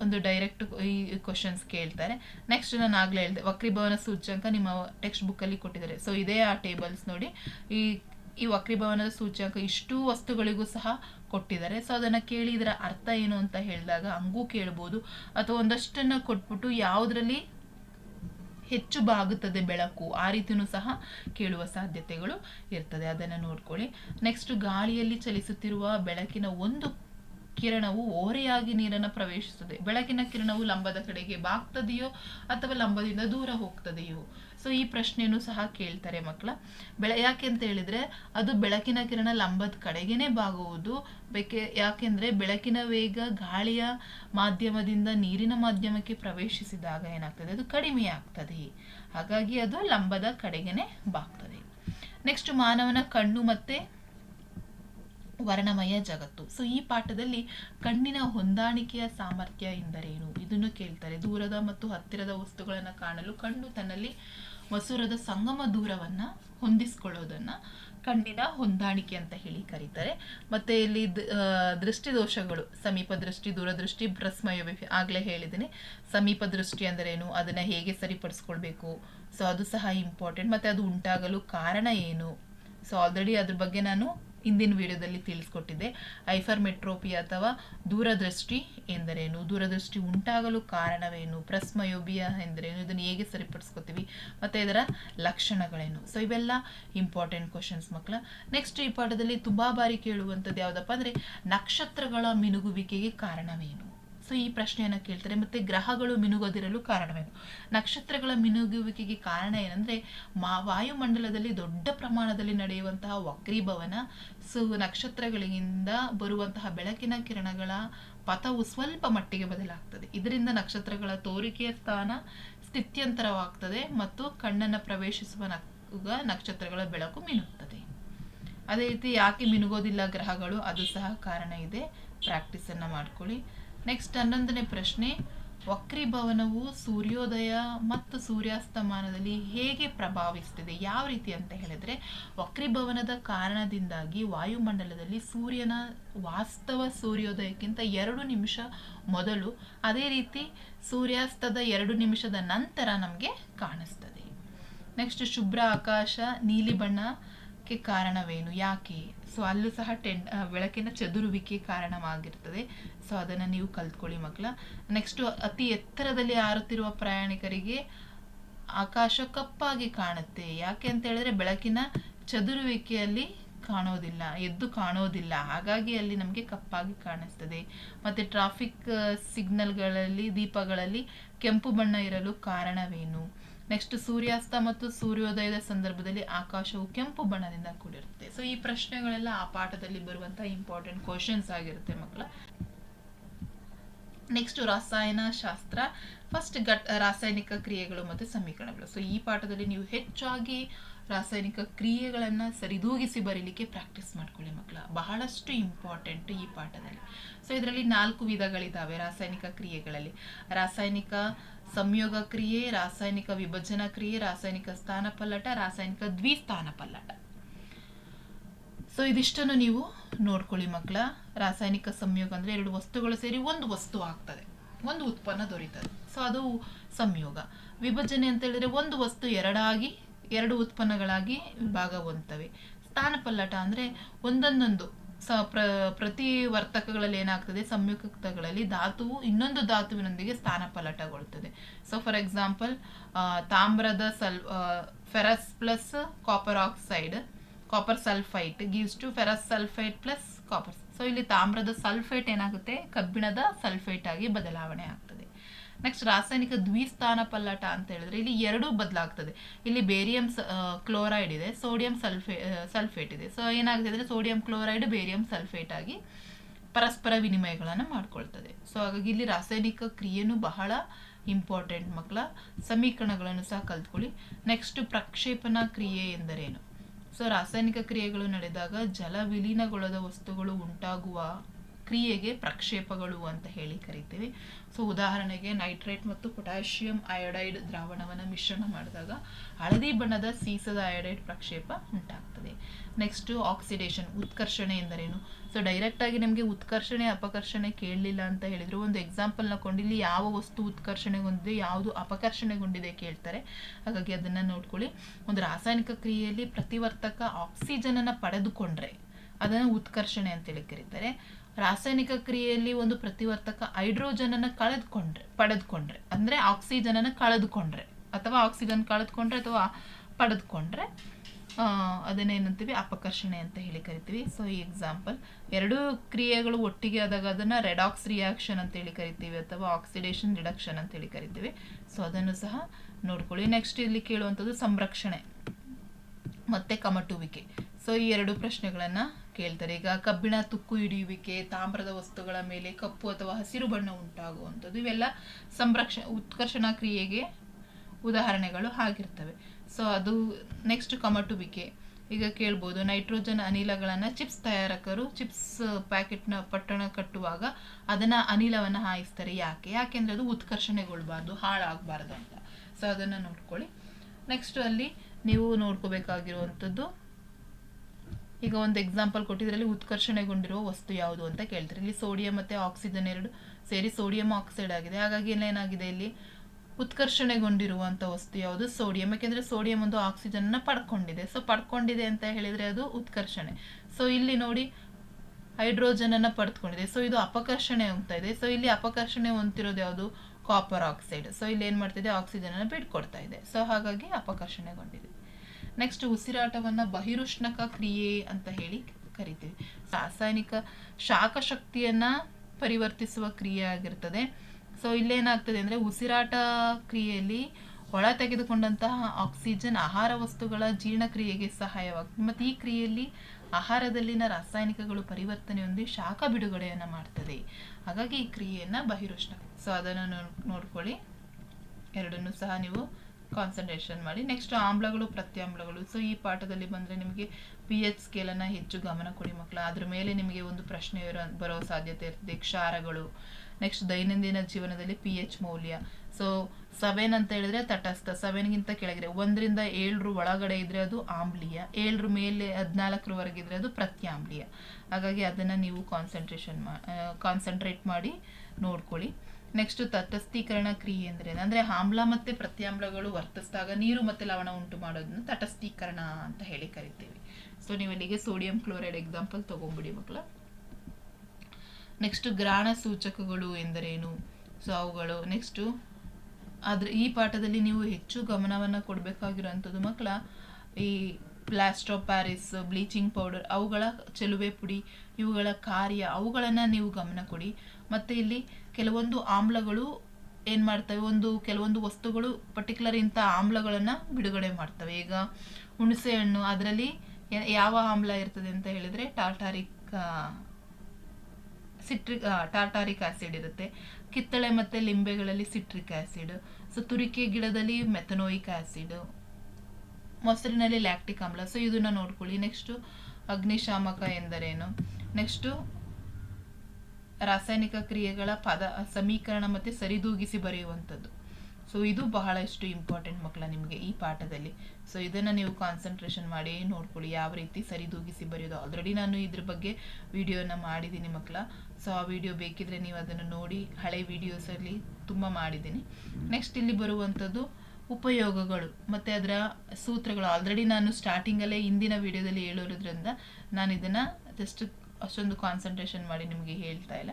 ಒಂದು ಡೈರೆಕ್ಟ್ ಈ ಕ್ವಶನ್ಸ್ ಕೇಳ್ತಾರೆ. ನೆಕ್ಸ್ಟ್ ನಾನು ಆಗ್ಲೇ ಹೇಳಿದೆ, ವಕ್ರಿಭವನ ಸೂಚ್ಯಂಕ ನಿಮ್ಮ ಟೆಕ್ಸ್ಟ್ ಬುಕ್ಕಲ್ಲಿ ಕೊಟ್ಟಿದ್ದಾರೆ. ಸೊ ಇದೇ ಆ ಟೇಬಲ್ಸ್ ನೋಡಿ. ಈ ಈ ವಕ್ರಿಭವನದ ಸೂಚ್ಯಂಕ ಇಷ್ಟು ವಸ್ತುಗಳಿಗೂ ಸಹ ಕೊಟ್ಟಿದ್ದಾರೆ. ಸೊ ಅದನ್ನ ಕೇಳಿ ಇದರ ಅರ್ಥ ಏನು ಅಂತ ಹೇಳಿದಾಗ ಹಂಗೂ ಕೇಳ್ಬೋದು. ಅಥವಾ ಒಂದಷ್ಟನ್ನು ಕೊಟ್ಬಿಟ್ಟು ಯಾವುದ್ರಲ್ಲಿ ಹೆಚ್ಚು ಬಾಗುತ್ತದೆ ಬೆಳಕು, ಆ ರೀತಿಯೂ ಸಹ ಕೇಳುವ ಸಾಧ್ಯತೆಗಳು ಇರ್ತದೆ. ಅದನ್ನು ನೋಡ್ಕೊಳ್ಳಿ. ನೆಕ್ಸ್ಟ್ ಗಾಳಿಯಲ್ಲಿ ಚಲಿಸುತ್ತಿರುವ ಬೆಳಕಿನ ಒಂದು ಕಿರಣವು ಓರೆಯಾಗಿ ನೀರನ್ನು ಪ್ರವೇಶಿಸುತ್ತದೆ. ಬೆಳಕಿನ ಕಿರಣವು ಲಂಬದ ಕಡೆಗೆ ಬಾಗ್ತದೆಯೋ ಅಥವಾ ಲಂಬದಿಂದ ದೂರ ಹೋಗ್ತದೆಯೋ? ಸೊ ಈ ಪ್ರಶ್ನೆಯನ್ನು ಸಹ ಕೇಳ್ತಾರೆ ಮಕ್ಕಳ. ಬೆಳ, ಯಾಕೆ ಅಂತ ಹೇಳಿದ್ರೆ, ಅದು ಬೆಳಕಿನ ಕಿರಣ ಲಂಬದ ಕಡೆಗೇನೆ ಬಾಗುವುದು. ಬೇಕೆ, ಯಾಕೆಂದ್ರೆ ಬೆಳಕಿನ ವೇಗ ಗಾಳಿಯ ಮಾಧ್ಯಮದಿಂದ ನೀರಿನ ಮಾಧ್ಯಮಕ್ಕೆ ಪ್ರವೇಶಿಸಿದಾಗ ಏನಾಗ್ತದೆ? ಅದು ಕಡಿಮೆ ಆಗ್ತದೆ. ಹಾಗಾಗಿ ಅದು ಲಂಬದ ಕಡೆಗೇನೆ ಬಾಗ್ತದೆ. ನೆಕ್ಸ್ಟ್ ಮಾನವನ ಕಣ್ಣು ಮತ್ತೆ ವರ್ಣಮಯ ಜಗತ್ತು. ಸೊ ಈ ಪಾಠದಲ್ಲಿ ಕಣ್ಣಿನ ಹೊಂದಾಣಿಕೆಯ ಸಾಮರ್ಥ್ಯ ಎಂದರೇನು? ಇದನ್ನು ಕೇಳ್ತಾರೆ. ದೂರದ ಮತ್ತು ಹತ್ತಿರದ ವಸ್ತುಗಳನ್ನು ಕಾಣಲು ಕಣ್ಣು ತನ್ನಲ್ಲಿ ಮಸೂರದ ಸಂಗಮ ದೂರವನ್ನ ಹೊಂದಿಸ್ಕೊಳ್ಳೋದನ್ನ ಕಣ್ಣಿನ ಹೊಂದಾಣಿಕೆ ಅಂತ ಹೇಳಿ ಕರೀತಾರೆ. ಮತ್ತೆ ಇಲ್ಲಿ ದೃಷ್ಟಿ ದೋಷಗಳು ಸಮೀಪ ದೃಷ್ಟಿ ದೂರದೃಷ್ಟಿ ಭ್ರಸ್ಮಯ ಆಗಲೇ ಹೇಳಿದ್ದೀನಿ. ಸಮೀಪ ದೃಷ್ಟಿ ಅಂದರೇನು? ಅದನ್ನ ಹೇಗೆ ಸರಿಪಡಿಸ್ಕೊಳ್ಬೇಕು? ಸೊ ಅದು ಸಹ ಇಂಪಾರ್ಟೆಂಟ್ ಮತ್ತೆ ಅದು ಉಂಟಾಗಲು ಕಾರಣ ಏನು? ಸೊ ಆಲ್ರೆಡಿ ಅದ್ರ ಬಗ್ಗೆ ನಾನು ಇಂದಿನ ವಿಡಿಯೋದಲ್ಲಿ ತಿಳಿಸ್ಕೊಟ್ಟಿದ್ದೆ. ಐಫರ್ಮೆಟ್ರೋಪಿ ಅಥವಾ ದೂರದೃಷ್ಟಿ ಎಂದರೇನು? ದೂರದೃಷ್ಟಿ ಉಂಟಾಗಲು ಕಾರಣವೇನು? ಪ್ರಸ್ಮಯೋಬಿಯ ಎಂದರೇನು? ಇದನ್ನು ಹೇಗೆ ಸರಿಪಡಿಸ್ಕೊತೀವಿ? ಮತ್ತು ಇದರ ಲಕ್ಷಣಗಳೇನು? ಸೊ ಇವೆಲ್ಲ ಇಂಪಾರ್ಟೆಂಟ್ ಕ್ವಶನ್ಸ್ ಮಕ್ಕಳ ನೆಕ್ಸ್ಟ್ ಈ ಪಾಠದಲ್ಲಿ ತುಂಬ ಬಾರಿ ಕೇಳುವಂಥದ್ದು ಯಾವುದಪ್ಪ ಅಂದರೆ ನಕ್ಷತ್ರಗಳ ಮಿನುಗುವಿಕೆಗೆ ಕಾರಣವೇನು? ಸೊ ಈ ಪ್ರಶ್ನೆಯನ್ನು ಕೇಳ್ತಾರೆ ಮತ್ತೆ ಗ್ರಹಗಳು ಮಿನುಗೋದಿರಲು ಕಾರಣವೇನು? ನಕ್ಷತ್ರಗಳ ಮಿನುಗುವಿಕೆಗೆ ಕಾರಣ ಏನಂದ್ರೆ, ಮಾ, ವಾಯುಮಂಡಲದಲ್ಲಿ ದೊಡ್ಡ ಪ್ರಮಾಣದಲ್ಲಿ ನಡೆಯುವಂತಹ ವಕ್ರೀಭವನ, ಸೊ ನಕ್ಷತ್ರಗಳಿಂದ ಬರುವಂತಹ ಬೆಳಕಿನ ಕಿರಣಗಳ ಪಥವು ಸ್ವಲ್ಪ ಮಟ್ಟಿಗೆ ಬದಲಾಗ್ತದೆ. ಇದರಿಂದ ನಕ್ಷತ್ರಗಳ ತೋರಿಕೆಯ ಸ್ಥಾನ ಸ್ಥಿತ್ಯಂತರವಾಗ್ತದೆ ಮತ್ತು ಕಣ್ಣನ್ನು ಪ್ರವೇಶಿಸುವ ನಕ್ಷತ್ರಗಳ ಬೆಳಕು ಮಿನುಗ್ತದೆ. ಅದೇ ರೀತಿ ಯಾಕೆ ಮಿನುಗೋದಿಲ್ಲ ಗ್ರಹಗಳು? ಅದು ಸಹ ಕಾರಣ ಇದೆ. ಪ್ರಾಕ್ಟೀಸನ್ನು ಮಾಡ್ಕೊಳ್ಳಿ. ನೆಕ್ಸ್ಟ್ ಹನ್ನೊಂದನೇ ಪ್ರಶ್ನೆ, ವಕ್ರೀಭವನವು ಸೂರ್ಯೋದಯ ಮತ್ತು ಸೂರ್ಯಾಸ್ತಮಾನದಲ್ಲಿ ಹೇಗೆ ಪ್ರಭಾವಿಸ್ತದೆ ಯಾವ ರೀತಿ ಅಂತ ಹೇಳಿದ್ರೆ, ವಕ್ರೀಭವನದ ಕಾರಣದಿಂದಾಗಿ ವಾಯುಮಂಡಲದಲ್ಲಿ ಸೂರ್ಯನ ವಾಸ್ತವ ಸೂರ್ಯೋದಯಕ್ಕಿಂತ ಎರಡು ನಿಮಿಷ ಮೊದಲು ಅದೇ ರೀತಿ ಸೂರ್ಯಾಸ್ತದ ಎರಡು ನಿಮಿಷದ ನಂತರ ನಮಗೆ ಕಾಣಿಸ್ತದೆ. ನೆಕ್ಸ್ಟ್ ಶುಭ್ರ ಆಕಾಶ, ನೀಲಿ ಬಣ್ಣ ಕ್ಕೆ ಕಾರಣವೇನು? ಯಾಕೆ? ಸೊ ಅಲ್ಲೂ ಸಹ ಟೆನ್ ಬೆಳಕಿನ ಚದುರುವಿಕೆ ಕಾರಣವಾಗಿರ್ತದೆ. ಸೊ ಅದನ್ನು ನೀವು ಕಲ್ತ್ಕೊಳ್ಳಿ ಮಕ್ಕಳ. ನೆಕ್ಸ್ಟು ಅತಿ ಎತ್ತರದಲ್ಲಿ ಹಾರುತ್ತಿರುವ ಪ್ರಯಾಣಿಕರಿಗೆ ಆಕಾಶ ಕಪ್ಪಾಗಿ ಕಾಣುತ್ತೆ. ಯಾಕೆ ಅಂತ ಹೇಳಿದ್ರೆ ಬೆಳಕಿನ ಚದುರುವಿಕೆಯಲ್ಲಿ ಕಾಣೋದಿಲ್ಲ, ಎದ್ದು ಕಾಣೋದಿಲ್ಲ. ಹಾಗಾಗಿ ಅಲ್ಲಿ ನಮಗೆ ಕಪ್ಪಾಗಿ ಕಾಣಿಸ್ತದೆ. ಮತ್ತೆ ಟ್ರಾಫಿಕ್ ಸಿಗ್ನಲ್ಗಳಲ್ಲಿ ದೀಪಗಳಲ್ಲಿ ಕೆಂಪು ಬಣ್ಣ ಇರಲು ಕಾರಣವೇನು? ನೆಕ್ಸ್ಟ್ ಸೂರ್ಯಾಸ್ತ ಮತ್ತು ಸೂರ್ಯೋದಯದ ಸಂದರ್ಭದಲ್ಲಿ ಆಕಾಶವು ಕೆಂಪು ಬಣ್ಣದಿಂದ ಕೂಡಿರುತ್ತೆ. ಸೊ ಈ ಪ್ರಶ್ನೆಗಳೆಲ್ಲ ಆ ಪಾಠದಲ್ಲಿ ಬರುವಂತಹ ಇಂಪಾರ್ಟೆಂಟ್ ಕ್ವಶನ್ಸ್ ಆಗಿರುತ್ತೆ ಮಕ್ಕಳ. ನೆಕ್ಸ್ಟ್ ರಸಾಯನ ಶಾಸ್ತ್ರ ಫಸ್ಟ್ ಘಟ್, ರಾಸಾಯನಿಕ ಕ್ರಿಯೆಗಳು ಮತ್ತು ಸಮೀಕರಣಗಳು. ಸೊ ಈ ಪಾಠದಲ್ಲಿ ನೀವು ಹೆಚ್ಚಾಗಿ ರಾಸಾಯನಿಕ ಕ್ರಿಯೆಗಳನ್ನು ಸರಿದೂಗಿಸಿ ಬರೀಲಿಕ್ಕೆ ಪ್ರಾಕ್ಟೀಸ್ ಮಾಡ್ಕೊಳ್ಳಿ ಮಕ್ಕಳ. ಬಹಳಷ್ಟು ಇಂಪಾರ್ಟೆಂಟ್ ಈ ಪಾಠದಲ್ಲಿ. ಸೊ ಇದರಲ್ಲಿ ನಾಲ್ಕು ವಿಧಗಳಿದ್ದಾವೆ ರಾಸಾಯನಿಕ ಕ್ರಿಯೆಗಳಲ್ಲಿ. ರಾಸಾಯನಿಕ ಸಂಯೋಗ ಕ್ರಿಯೆ, ರಾಸಾಯನಿಕ ವಿಭಜನಾ ಕ್ರಿಯೆ, ರಾಸಾಯನಿಕ ಸ್ಥಾನಪಲ್ಲಟ, ರಾಸಾಯನಿಕ ದ್ವಿಸ್ಥಾನ ಪಲ್ಲಟ ಸೊ ಇದಿಷ್ಟನ್ನು ನೀವು ನೋಡ್ಕೊಳ್ಳಿ ಮಕ್ಕಳ. ರಾಸಾಯನಿಕ ಸಂಯೋಗ ಅಂದ್ರೆ ಎರಡು ವಸ್ತುಗಳು ಸೇರಿ ಒಂದು ವಸ್ತು ಆಗ್ತದೆ. ಒಂದು ಉತ್ಪನ್ನ ದೊರೀತದೆ. ಸೊ ಅದು ಸಂಯೋಗ. ವಿಭಜನೆ ಅಂತ ಹೇಳಿದ್ರೆ ಒಂದು ವಸ್ತು ಎರಡಾಗಿ, ಎರಡು ಉತ್ಪನ್ನಗಳಾಗಿ ವಿಭಾಗ ಹೊಂದ್ತವೆ ಸ್ಥಾನಪಲ್ಲಟ ಅಂದ್ರೆ ಒಂದೊಂದೊಂದು ಸ ಪ್ರ, ಪ್ರತಿ ವರ್ತಕಗಳಲ್ಲಿ ಏನಾಗ್ತದೆ? ಸಂಯುಕ್ತಗಳಲ್ಲಿ ಧಾತುವು ಇನ್ನೊಂದು ಧಾತುವಿನೊಂದಿಗೆ ಸ್ಥಾನಪಲ್ಲಟಗೊಳ್ಳುತ್ತದೆ ಸೊ ಫಾರ್ ಎಕ್ಸಾಂಪಲ್ ತಾಮ್ರದ ಸಲ್ ferrous plus copper oxide copper sulphite gives to ferrous sulphite plus copper so ಇಲ್ಲಿ ತಾಮ್ರದ ಸಲ್ಫೈಟ್ ಏನಾಗುತ್ತೆ? ಕಬ್ಬಿಣದ ಸಲ್ಫೈಟ್ ಆಗಿ ಬದಲಾವಣೆ ಆಗ್ತದೆ. ನೆಕ್ಸ್ಟ್ ರಾಸಾಯನಿಕ ದ್ವಿಸ್ಥಾನ ಪಲ್ಲಟ ಅಂತ ಹೇಳಿದ್ರೆ ಇಲ್ಲಿ ಎರಡೂ ಬದಲಾಗ್ತದೆ. ಇಲ್ಲಿ ಬೇರಿಯಂ ಕ್ಲೋರೈಡ್ ಇದೆ ಸೋಡಿಯಂ ಸಲ್ಫೇ ಸಲ್ಫೇಟ್ ಇದೆ. ಸೊ ಏನಾಗ್ತದೆ ಅಂದರೆ ಸೋಡಿಯಂ ಕ್ಲೋರೈಡ್ ಬೇರಿಯಂ ಸಲ್ಫೇಟ್ ಆಗಿ ಪರಸ್ಪರ ವಿನಿಮಯಗಳನ್ನು ಮಾಡ್ಕೊಳ್ತದೆ. ಸೊ ಹಾಗಾಗಿ ಇಲ್ಲಿ ರಾಸಾಯನಿಕ ಕ್ರಿಯೆನೂ ಬಹಳ ಇಂಪಾರ್ಟೆಂಟ್ ಮಕ್ಕಳ ಸಮೀಕರಣಗಳನ್ನು ಸಹ ಕಲ್ತ್ಕೊಳ್ಳಿ. ನೆಕ್ಸ್ಟ್ ಪ್ರಕ್ಷೇಪಣ ಕ್ರಿಯೆ ಎಂದರೇನು? ಸೊ ರಾಸಾಯನಿಕ ಕ್ರಿಯೆಗಳು ನಡೆದಾಗ ಜಲ ವಿಲೀನಗೊಳ್ಳದ ವಸ್ತುಗಳು ಉಂಟಾಗುವ ಕ್ರಿಯೆಗೆ ಪ್ರಕ್ಷೇಪಗಳು ಅಂತ ಹೇಳಿ ಕರಿತೀವಿ. ಸೊ ಉದಾಹರಣೆಗೆ ನೈಟ್ರೇಟ್ ಮತ್ತು ಪೊಟ್ಯಾಷಿಯಂ ಅಯೋಡೈಡ್ ದ್ರಾವಣವನ್ನು ಮಿಶ್ರಣ ಮಾಡಿದಾಗ ಹಳದಿ ಬಣ್ಣದ ಸೀಸದ ಅಯೋಡೈಡ್ ಪ್ರಕ್ಷೇಪ ಉಂಟಾಗ್ತದೆ. ನೆಕ್ಸ್ಟು ಆಕ್ಸಿಡೇಷನ್ ಉತ್ಕರ್ಷಣೆ ಎಂದರೇನು? ಸೊ ಡೈರೆಕ್ಟ್ ಆಗಿ ನಮಗೆ ಉತ್ಕರ್ಷಣೆ, ಅಪಕರ್ಷಣೆ ಕೇಳಲಿಲ್ಲ ಅಂತ ಹೇಳಿದ್ರು. ಒಂದು ಎಕ್ಸಾಂಪಲ್ನ ಕೊಂಡು ಇಲ್ಲಿ ಯಾವ ವಸ್ತು ಉತ್ಕರ್ಷಣೆಗೊಂಡಿದೆ, ಯಾವುದು ಅಪಕರ್ಷಣೆಗೊಂಡಿದೆ ಕೇಳ್ತಾರೆ. ಹಾಗಾಗಿ ಅದನ್ನ ನೋಡ್ಕೊಳ್ಳಿ. ಒಂದು ರಾಸಾಯನಿಕ ಕ್ರಿಯೆಯಲ್ಲಿ ಪ್ರತಿವರ್ತಕ ಆಕ್ಸಿಜನ್ ಅನ್ನ ಪಡೆದುಕೊಂಡ್ರೆ ಅದನ್ನು ಉತ್ಕರ್ಷಣೆ ಅಂತೇಳಿ ಕರೀತಾರೆ. ರಾಸಾಯನಿಕ ಕ್ರಿಯೆಯಲ್ಲಿ ಒಂದು ಪ್ರತಿವರ್ತಕ ಹೈಡ್ರೋಜನ್ ಅನ್ನ ಕಳೆದುಕೊಂಡ್ರೆ, ಪಡೆದುಕೊಂಡ್ರೆ, ಅಂದ್ರೆ ಆಕ್ಸಿಜನ್ ಅನ್ನ ಕಳೆದುಕೊಂಡ್ರೆ, ಅಥವಾ ಆಕ್ಸಿಜನ್ ಕಳೆದುಕೊಂಡ್ರೆ ಅಥವಾ ಪಡೆದುಕೊಂಡ್ರೆ ಅದನ್ನೇನಂತೀವಿ? ಅಪಕರ್ಷಣೆ ಅಂತ ಹೇಳಿ ಕರಿತೀವಿ. ಸೊ ಈ ಎಕ್ಸಾಂಪಲ್ ಎರಡು ಕ್ರಿಯೆಗಳು ಒಟ್ಟಿಗೆ ಆದಾಗ ಅದನ್ನ ರೆಡಾಕ್ಸ್ ರಿಯಾಕ್ಷನ್ ಅಂತ ಹೇಳಿ ಕರಿತೀವಿ, ಅಥವಾ ಆಕ್ಸಿಡೇಷನ್ ರಿಡಕ್ಷನ್ ಅಂತ ಹೇಳಿ ಕರಿತೀವಿ. ಸೊ ಅದನ್ನು ಸಹ ನೋಡ್ಕೊಳ್ಳಿ. ನೆಕ್ಸ್ಟ್ ಇಲ್ಲಿ ಕೇಳುವಂಥದ್ದು ಸಂರಕ್ಷಣೆ, ಮತ್ತೆ ಕಮಟುವಿಕೆ. ಸೊ ಈ ಎರಡು ಪ್ರಶ್ನೆಗಳನ್ನ ಕೇಳ್ತಾರೆ. ಈಗ ಕಬ್ಬಿಣ ತುಕ್ಕು ಹಿಡಿಯುವಿಕೆ, ತಾಮ್ರದ ವಸ್ತುಗಳ ಮೇಲೆ ಕಪ್ಪು ಅಥವಾ ಹಸಿರು ಬಣ್ಣ ಉಂಟಾಗುವಂಥದ್ದು, ಇವೆಲ್ಲ ಸಂರಕ್ಷ, ಉತ್ಕರ್ಷಣ ಕ್ರಿಯೆಗೆ ಉದಾಹರಣೆಗಳು ಆಗಿರ್ತವೆ. ಸೊ ಅದು ನೆಕ್ಸ್ಟ್ ಕಮಟುವಿಕೆ. ಈಗ ಕೇಳ್ಬೋದು ನೈಟ್ರೋಜನ್ ಅನಿಲಗಳನ್ನು ಚಿಪ್ಸ್ ತಯಾರಕರು ಚಿಪ್ಸ್ ಪ್ಯಾಕೆಟ್ನ ಪಟ್ಟಣ ಕಟ್ಟುವಾಗ ಅದನ್ನ ಅನಿಲವನ್ನ ಹಾಯಿಸ್ತಾರೆ. ಯಾಕೆ? ಯಾಕೆಂದ್ರೆ ಅದು ಉತ್ಕರ್ಷಣೆಗೊಳ್ಬಾರ್ದು, ಹಾಳಾಗಬಾರ್ದು ಅಂತ. ಸೊ ಅದನ್ನ ನೋಡ್ಕೊಳ್ಳಿ. ನೆಕ್ಸ್ಟ್ ಅಲ್ಲಿ ನೀವು ನೋಡ್ಕೋಬೇಕಾಗಿರುವಂಥದ್ದು ಈಗ ಒಂದು ಎಕ್ಸಾಂಪಲ್ ಕೊಟ್ಟಿದ್ರಲ್ಲಿ ಉತ್ಕರ್ಷಣೆಗೊಂಡಿರುವ ವಸ್ತು ಯಾವುದು ಅಂತ ಕೇಳ್ತಾರೆ. ಇಲ್ಲಿ ಸೋಡಿಯಂ ಮತ್ತೆ ಆಕ್ಸಿಜನ್ ಎರಡು ಸೇರಿ ಸೋಡಿಯಂ ಆಕ್ಸೈಡ್ ಆಗಿದೆ. ಹಾಗಾಗಿ ಏನಾಗಿದೆ ಇಲ್ಲಿ? ಉತ್ಕರ್ಷಣೆಗೊಂಡಿರುವಂಥ ವಸ್ತು ಯಾವುದು? ಸೋಡಿಯಂ ಯಾಕೆಂದ್ರೆ ಸೋಡಿಯಂ ಒಂದು ಆಕ್ಸಿಜನ್ನ ಪಡ್ಕೊಂಡಿದೆ. ಸೊ ಪಡ್ಕೊಂಡಿದೆ ಅಂತ ಹೇಳಿದ್ರೆ ಅದು ಉತ್ಕರ್ಷಣೆ. ಸೊ ಇಲ್ಲಿ ನೋಡಿ ಹೈಡ್ರೋಜನ್ ಅನ್ನ ಪಡೆದುಕೊಂಡಿದೆ ಸೊ ಇದು ಅಪಕರ್ಷಣೆ ಹೋಗ್ತಾ ಇದೆ. ಸೊ ಇಲ್ಲಿ ಅಪಕರ್ಷಣೆ ಹೊಂತಿರೋದು ಯಾವುದು? ಕಾಪರ್ ಆಕ್ಸೈಡ್ ಸೊ ಇಲ್ಲಿ ಏನು ಮಾಡ್ತಿದೆ? ಆಕ್ಸಿಜನನ್ನು ಬಿಟ್ಕೊಡ್ತಾ ಇದೆ. ಸೊ ಹಾಗಾಗಿ ಅಪಕರ್ಷಣೆಗೊಂಡಿದೆ. ನೆಕ್ಸ್ಟ್ ಉಸಿರಾಟವನ್ನು ಬಹಿರುಷ್ಣಕ ಕ್ರಿಯೆ ಅಂತ ಹೇಳಿ ಕರಿತೀವಿ. ರಾಸಾಯನಿಕ ಶಾಖ ಶಕ್ತಿಯನ್ನು ಪರಿವರ್ತಿಸುವ ಕ್ರಿಯೆ ಆಗಿರ್ತದೆ. ಸೊ ಇಲ್ಲೇನಾಗ್ತದೆ ಅಂದರೆ ಉಸಿರಾಟ ಕ್ರಿಯೆಯಲ್ಲಿ ಒಳ ತೆಗೆದುಕೊಂಡಂತಹ ಆಕ್ಸಿಜನ್, ಆಹಾರ ವಸ್ತುಗಳ ಜೀರ್ಣಕ್ರಿಯೆಗೆ ಸಹಾಯವಾಗ್ತದೆ. ಮತ್ತು ಈ ಕ್ರಿಯೆಯಲ್ಲಿ ಆಹಾರದಲ್ಲಿನ ರಾಸಾಯನಿಕಗಳು ಪರಿವರ್ತನೆ ಹೊಂದಿ ಶಾಖ ಬಿಡುಗಡೆಯನ್ನು ಮಾಡ್ತದೆ. ಹಾಗಾಗಿ ಈ ಕ್ರಿಯೆಯನ್ನು ಬಹಿರುಷ್ಣ ಸೊ ಅದನ್ನು ನೋಡ್- ನೋಡ್ಕೊಳ್ಳಿ. ಎರಡನ್ನೂ ಸಹ ನೀವು ಕಾನ್ಸಂಟ್ರೇಷನ್ ಮಾಡಿ ನೆಕ್ಸ್ಟ್ ಆಮ್ಲಗಳು, ಪ್ರತ್ಯಾಮ್ಲಗಳು. ಸೊ ಈ ಪಾಠದಲ್ಲಿ ಬಂದರೆ ನಿಮಗೆ ಪಿ ಎಚ್ ಸ್ಕೇಲನ್ನು ಹೆಚ್ಚು ಗಮನ ಕೊಡಿ ಮಕ್ಕಳ ಅದ್ರ ಮೇಲೆ ನಿಮಗೆ ಒಂದು ಪ್ರಶ್ನೆ ಇರೋ, ಬರೋ ಸಾಧ್ಯತೆ ಇರ್ತದೆ. ಕ್ಷಾರಗಳು. ನೆಕ್ಸ್ಟ್ ದೈನಂದಿನ ಜೀವನದಲ್ಲಿ ಪಿ ಎಚ್ ಮೌಲ್ಯ. ಸೊ ಸವೆನ್ ಅಂತ ಹೇಳಿದ್ರೆ ತಟಸ್ಥ. ಸವೆನ್ಗಿಂತ ಕೆಳಗಿದೆ ಒಂದರಿಂದ ಏಳರ ಒಳಗಡೆ ಇದ್ರೆ ಅದು ಆಮ್ಲೀಯ. ಏಳರ ಮೇಲೆ ಹದಿನಾಲ್ಕರವರೆಗಿದ್ರೆ ಅದು ಪ್ರತ್ಯಾಮ್ಲೀಯ. ಹಾಗಾಗಿ ಅದನ್ನು ನೀವು ಕಾನ್ಸಂಟ್ರೇಷನ್ ಮಾ ಕಾನ್ಸಂಟ್ರೇಟ್ ಮಾಡಿ ನೋಡ್ಕೊಳ್ಳಿ. ನೆಕ್ಸ್ಟ್ ತಟಸ್ಥೀಕರಣ ಕ್ರಿಯೆ ಅಂದ್ರೆ ಅಂದ್ರೆ ಆಮ್ಲ ಮತ್ತೆ ಪ್ರತ್ಯಾಮ್ಲಗಳು ವರ್ತಿಸಿದಾಗ ನೀರು ಮತ್ತೆ ಲವಣ ಉಂಟು ಮಾಡೋದನ್ನ ತಟಸ್ಥೀಕರಣ ಅಂತ ಹೇಳಿ ಕರಿತೀವಿ. ಸೊ ನೀವು ಇಲ್ಲಿಗೆ ಸೋಡಿಯಂ ಕ್ಲೋರೈಡ್ ಎಕ್ಸಾಂಪಲ್ ತಗೊಂಬಿಡಿ ಮಕ್ಕಳ. ನೆಕ್ಸ್ಟ್ ಗ್ರಾಣ ಸೂಚಕಗಳು ಎಂದರೇನು? ಸೊ ಅವುಗಳು ನೆಕ್ಸ್ಟು ಆದ್ರೆ ಈ ಪಾಠದಲ್ಲಿ ನೀವು ಹೆಚ್ಚು ಗಮನವನ್ನು ಕೊಡಬೇಕಾಗಿರೋಂಥದ್ದು ಮಕ್ಕಳ, ಈ ಪ್ಲಾಸ್ಟ್ರೋ ಪ್ಯಾರಿಸ್ ಬ್ಲೀಚಿಂಗ್ ಪೌಡರ್, ಅವುಗಳ ಚೆಲುವೆ ಪುಡಿ, ಇವುಗಳ ಕಾರ್ಯ, ಅವುಗಳನ್ನು ನೀವು ಗಮನ ಕೊಡಿ. ಮತ್ತು ಇಲ್ಲಿ ಕೆಲವೊಂದು ಆಮ್ಲಗಳು ಏನು ಮಾಡ್ತವೆ? ಒಂದು ಕೆಲವೊಂದು ವಸ್ತುಗಳು ಪರ್ಟಿಕ್ಯುಲರ್ ಇಂಥ ಆಮ್ಲಗಳನ್ನು ಬಿಡುಗಡೆ ಮಾಡ್ತವೆ. ಈಗ ಹುಣಸೆ ಹಣ್ಣು ಅದರಲ್ಲಿ ಯಾವ ಆಮ್ಲ ಇರ್ತದೆ ಅಂತ ಹೇಳಿದರೆ ಟಾರ್ಟಾರಿಕ್ ಸಿಟ್ರಿಕ್ ಟಾರ್ಟಾರಿಕ್ ಆಸಿಡ್ ಇರುತ್ತೆ. ಕಿತ್ತಳೆ ಮತ್ತು ಲಿಂಬೆಗಳಲ್ಲಿ ಸಿಟ್ರಿಕ್ ಆಸಿಡ್ ಸೊ ತುರಿಕೆ ಗಿಡದಲ್ಲಿ ಮೆಥನೋಯಿಕ್ ಆಸಿಡ್ ಮೊಸರಿನಲ್ಲಿ ಲ್ಯಾಕ್ಟಿಕ್ ಆಮ್ಲ. ಸೊ ಇದನ್ನ ನೋಡ್ಕೊಳ್ಳಿ. ನೆಕ್ಸ್ಟು ಅಗ್ನಿಶಾಮಕ ಎಂದರೇನು? ನೆಕ್ಸ್ಟು ರಾಸಾಯನಿಕ ಕ್ರಿಯೆಗಳ ಪದ, ಸಮೀಕರಣ ಮತ್ತು ಸರಿದೂಗಿಸಿ ಬರೆಯುವಂಥದ್ದು. ಸೊ ಇದು ಬಹಳಷ್ಟು ಇಂಪಾರ್ಟೆಂಟ್ ಮಕ್ಕಳ ನಿಮಗೆ ಈ ಪಾಠದಲ್ಲಿ. ಸೊ ಇದನ್ನು ನೀವು ಕಾನ್ಸಂಟ್ರೇಷನ್ ಮಾಡಿ ನೋಡ್ಕೊಳ್ಳಿ, ಯಾವ ರೀತಿ ಸರಿದೂಗಿಸಿ ಬರೆಯೋದು. ಆಲ್ರೆಡಿ ನಾನು ಇದ್ರ ಬಗ್ಗೆ ವಿಡಿಯೋನ ಮಾಡಿದ್ದೀನಿ ಮಕ್ಕಳ. ಸೊ ಆ ವಿಡಿಯೋ ಬೇಕಿದ್ರೆ ನೀವು ಅದನ್ನು ನೋಡಿ, ಹಳೆ ವಿಡಿಯೋಸಲ್ಲಿ ತುಂಬ ಮಾಡಿದ್ದೀನಿ. ನೆಕ್ಸ್ಟ್ ಇಲ್ಲಿ ಬರುವಂಥದ್ದು ಉಪಯೋಗಗಳು ಮತ್ತು ಅದರ ಸೂತ್ರಗಳು. ಆಲ್ರೆಡಿ ನಾನು ಸ್ಟಾರ್ಟಿಂಗಲ್ಲೇ ಇಂದಿನ ವಿಡಿಯೋದಲ್ಲಿ ಹೇಳಿರೋದ್ರಿಂದ ನಾನು ಇದನ್ನು ಜಸ್ಟ್ ಅಷ್ಟೊಂದು ಕಾನ್ಸಂಟ್ರೇಷನ್ ಮಾಡಿ ನಿಮಗೆ ಹೇಳ್ತಾ ಇಲ್ಲ.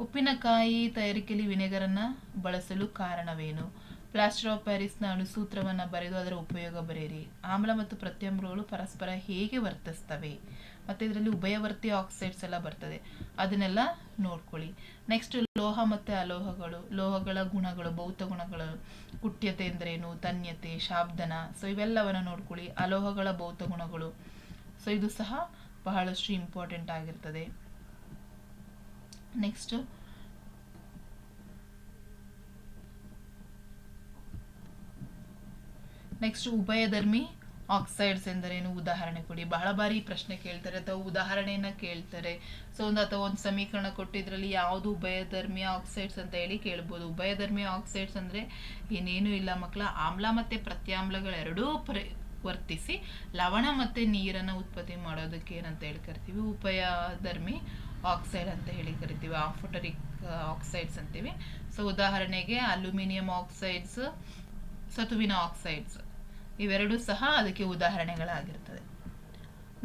ಉಪ್ಪಿನಕಾಯಿ ತಯಾರಿಕೆಯಲ್ಲಿ ವಿನೆಗರನ್ನು ಬಳಸಲು ಕಾರಣವೇನು? ಪ್ಲಾಸ್ಟರ್ ಆಫ್ ಪ್ಯಾರಿಸ್ನ ಅಣುಸೂತ್ರವನ್ನು ಬರೆದು ಅದರ ಉಪಯೋಗ ಬರೆಯಿರಿ. ಆಮ್ಲ ಮತ್ತು ಪ್ರತ್ಯಾಮ್ಲಗಳು ಪರಸ್ಪರ ಹೇಗೆ ವರ್ತಿಸ್ತವೆ? ಮತ್ತು ಇದರಲ್ಲಿ ಉಭಯವರ್ತಿ ಆಕ್ಸೈಡ್ಸ್ ಎಲ್ಲ ಬರ್ತದೆ. ಅದನ್ನೆಲ್ಲ ನೋಡ್ಕೊಳ್ಳಿ. ನೆಕ್ಸ್ಟ್ ಲೋಹ ಮತ್ತು ಅಲೋಹಗಳು. ಲೋಹಗಳ ಗುಣಗಳು, ಭೌತ ಗುಣಗಳು. ಕುಟ್ಯತೆ ಎಂದರೇನು? ತನ್ಯತೆ ಶಾಬ್ದನ. ಸೊ ಇವೆಲ್ಲವನ್ನು ನೋಡ್ಕೊಳ್ಳಿ. ಅಲೋಹಗಳ ಭೌತ ಗುಣಗಳು. ಸೊ ಇದು ಸಹ ಬಹಳಷ್ಟು ಇಂಪಾರ್ಟೆಂಟ್ ಆಗಿರ್ತದೆ. ನೆಕ್ಸ್ಟ್ ನೆಕ್ಸ್ಟ್ ಉಭಯಧರ್ಮಿ ಆಕ್ಸೈಡ್ಸ್ ಎಂದರೇನು? ಉದಾಹರಣೆ ಕೊಡಿ. ಬಹಳ ಬಾರಿ ಪ್ರಶ್ನೆ ಕೇಳ್ತಾರೆ ಅಥವಾ ಉದಾಹರಣೆಯನ್ನ ಕೇಳ್ತಾರೆ. ಸೊ ಒಂದು ಅಥವಾ ಒಂದು ಸಮೀಕರಣ ಕೊಟ್ಟಿದ್ರಲ್ಲಿ ಯಾವುದು ಉಭಯಧರ್ಮಿ ಆಕ್ಸೈಡ್ಸ್ ಅಂತ ಹೇಳಿ ಕೇಳ್ಬೋದು. ಉಭಯಧರ್ಮಿ ಆಕ್ಸೈಡ್ಸ್ ಅಂದ್ರೆ ಏನೇನೂ ಇಲ್ಲ ಮಕ್ಕಳ. ಆಮ್ಲ ಮತ್ತೆ ಪ್ರತ್ಯಾಮ್ಲಗಳೆರಡೂ ಪ್ರ ವರ್ತಿಸಿ ಲವಣ ಮತ್ತೆ ನೀರನ್ನು ಉತ್ಪತ್ತಿ ಮಾಡೋದಕ್ಕೆ ಏನಂತ ಹೇಳಿ ಕರಿತೀವಿ ಉಪಯಧರ್ಮಿ ಆಕ್ಸೈಡ್ ಅಂತ ಹೇಳಿ ಕರಿತೀವಿ ಆಫೋಟರಿಕ್ ಆಕ್ಸೈಡ್ಸ್ ಅಂತೀವಿ. ಸೊ ಉದಾಹರಣೆಗೆ ಅಲ್ಯೂಮಿನಿಯಂ ಆಕ್ಸೈಡ್ಸ್ ಸತುವಿನ ಆಕ್ಸೈಡ್ಸ್ ಇವೆರಡೂ ಸಹ ಅದಕ್ಕೆ ಉದಾಹರಣೆಗಳಾಗಿರ್ತದೆ.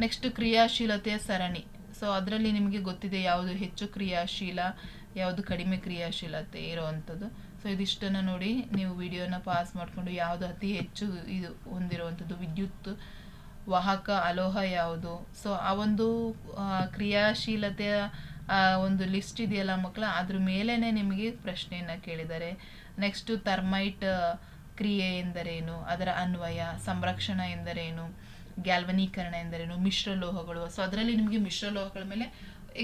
ನೆಕ್ಸ್ಟ್ ಕ್ರಿಯಾಶೀಲತೆಯ ಸರಣಿ. ಸೊ ಅದರಲ್ಲಿ ನಿಮಗೆ ಗೊತ್ತಿದೆ ಯಾವುದು ಹೆಚ್ಚು ಕ್ರಿಯಾಶೀಲ, ಯಾವುದು ಕಡಿಮೆ ಕ್ರಿಯಾಶೀಲತೆ ಇರುವಂಥದ್ದು. ಸೊ ಇದಿಷ್ಟನ್ನು ನೋಡಿ ನೀವು ವಿಡಿಯೋನ ಪಾಸ್ ಮಾಡಿಕೊಂಡು ಯಾವುದು ಅತಿ ಹೆಚ್ಚು ಇದು ಹೊಂದಿರುವಂಥದ್ದು? ವಿದ್ಯುತ್, ವಾಹಕ, ಅಲೋಹ ಯಾವುದು? ಸೊ ಆ ಒಂದು ಕ್ರಿಯಾಶೀಲತೆಯ ಒಂದು ಲಿಸ್ಟ್ ಇದೆಯಲ್ಲ ಮಕ್ಕಳ, ಅದ್ರ ಮೇಲೇ ನಿಮಗೆ ಪ್ರಶ್ನೆಯನ್ನು ಕೇಳಿದ್ದಾರೆ. ನೆಕ್ಸ್ಟು ಥರ್ಮೈಟ್ ಕ್ರಿಯೆ ಎಂದರೇನು? ಅದರ ಅನ್ವಯ, ಸಂರಕ್ಷಣ ಎಂದರೇನು? ಗ್ಯಾಲ್ವನೀಕರಣ ಎಂದರೇನು? ಮಿಶ್ರಲೋಹಗಳು ಸೊ ಅದರಲ್ಲಿ ನಿಮಗೆ ಮಿಶ್ರಲೋಹಗಳ ಮೇಲೆ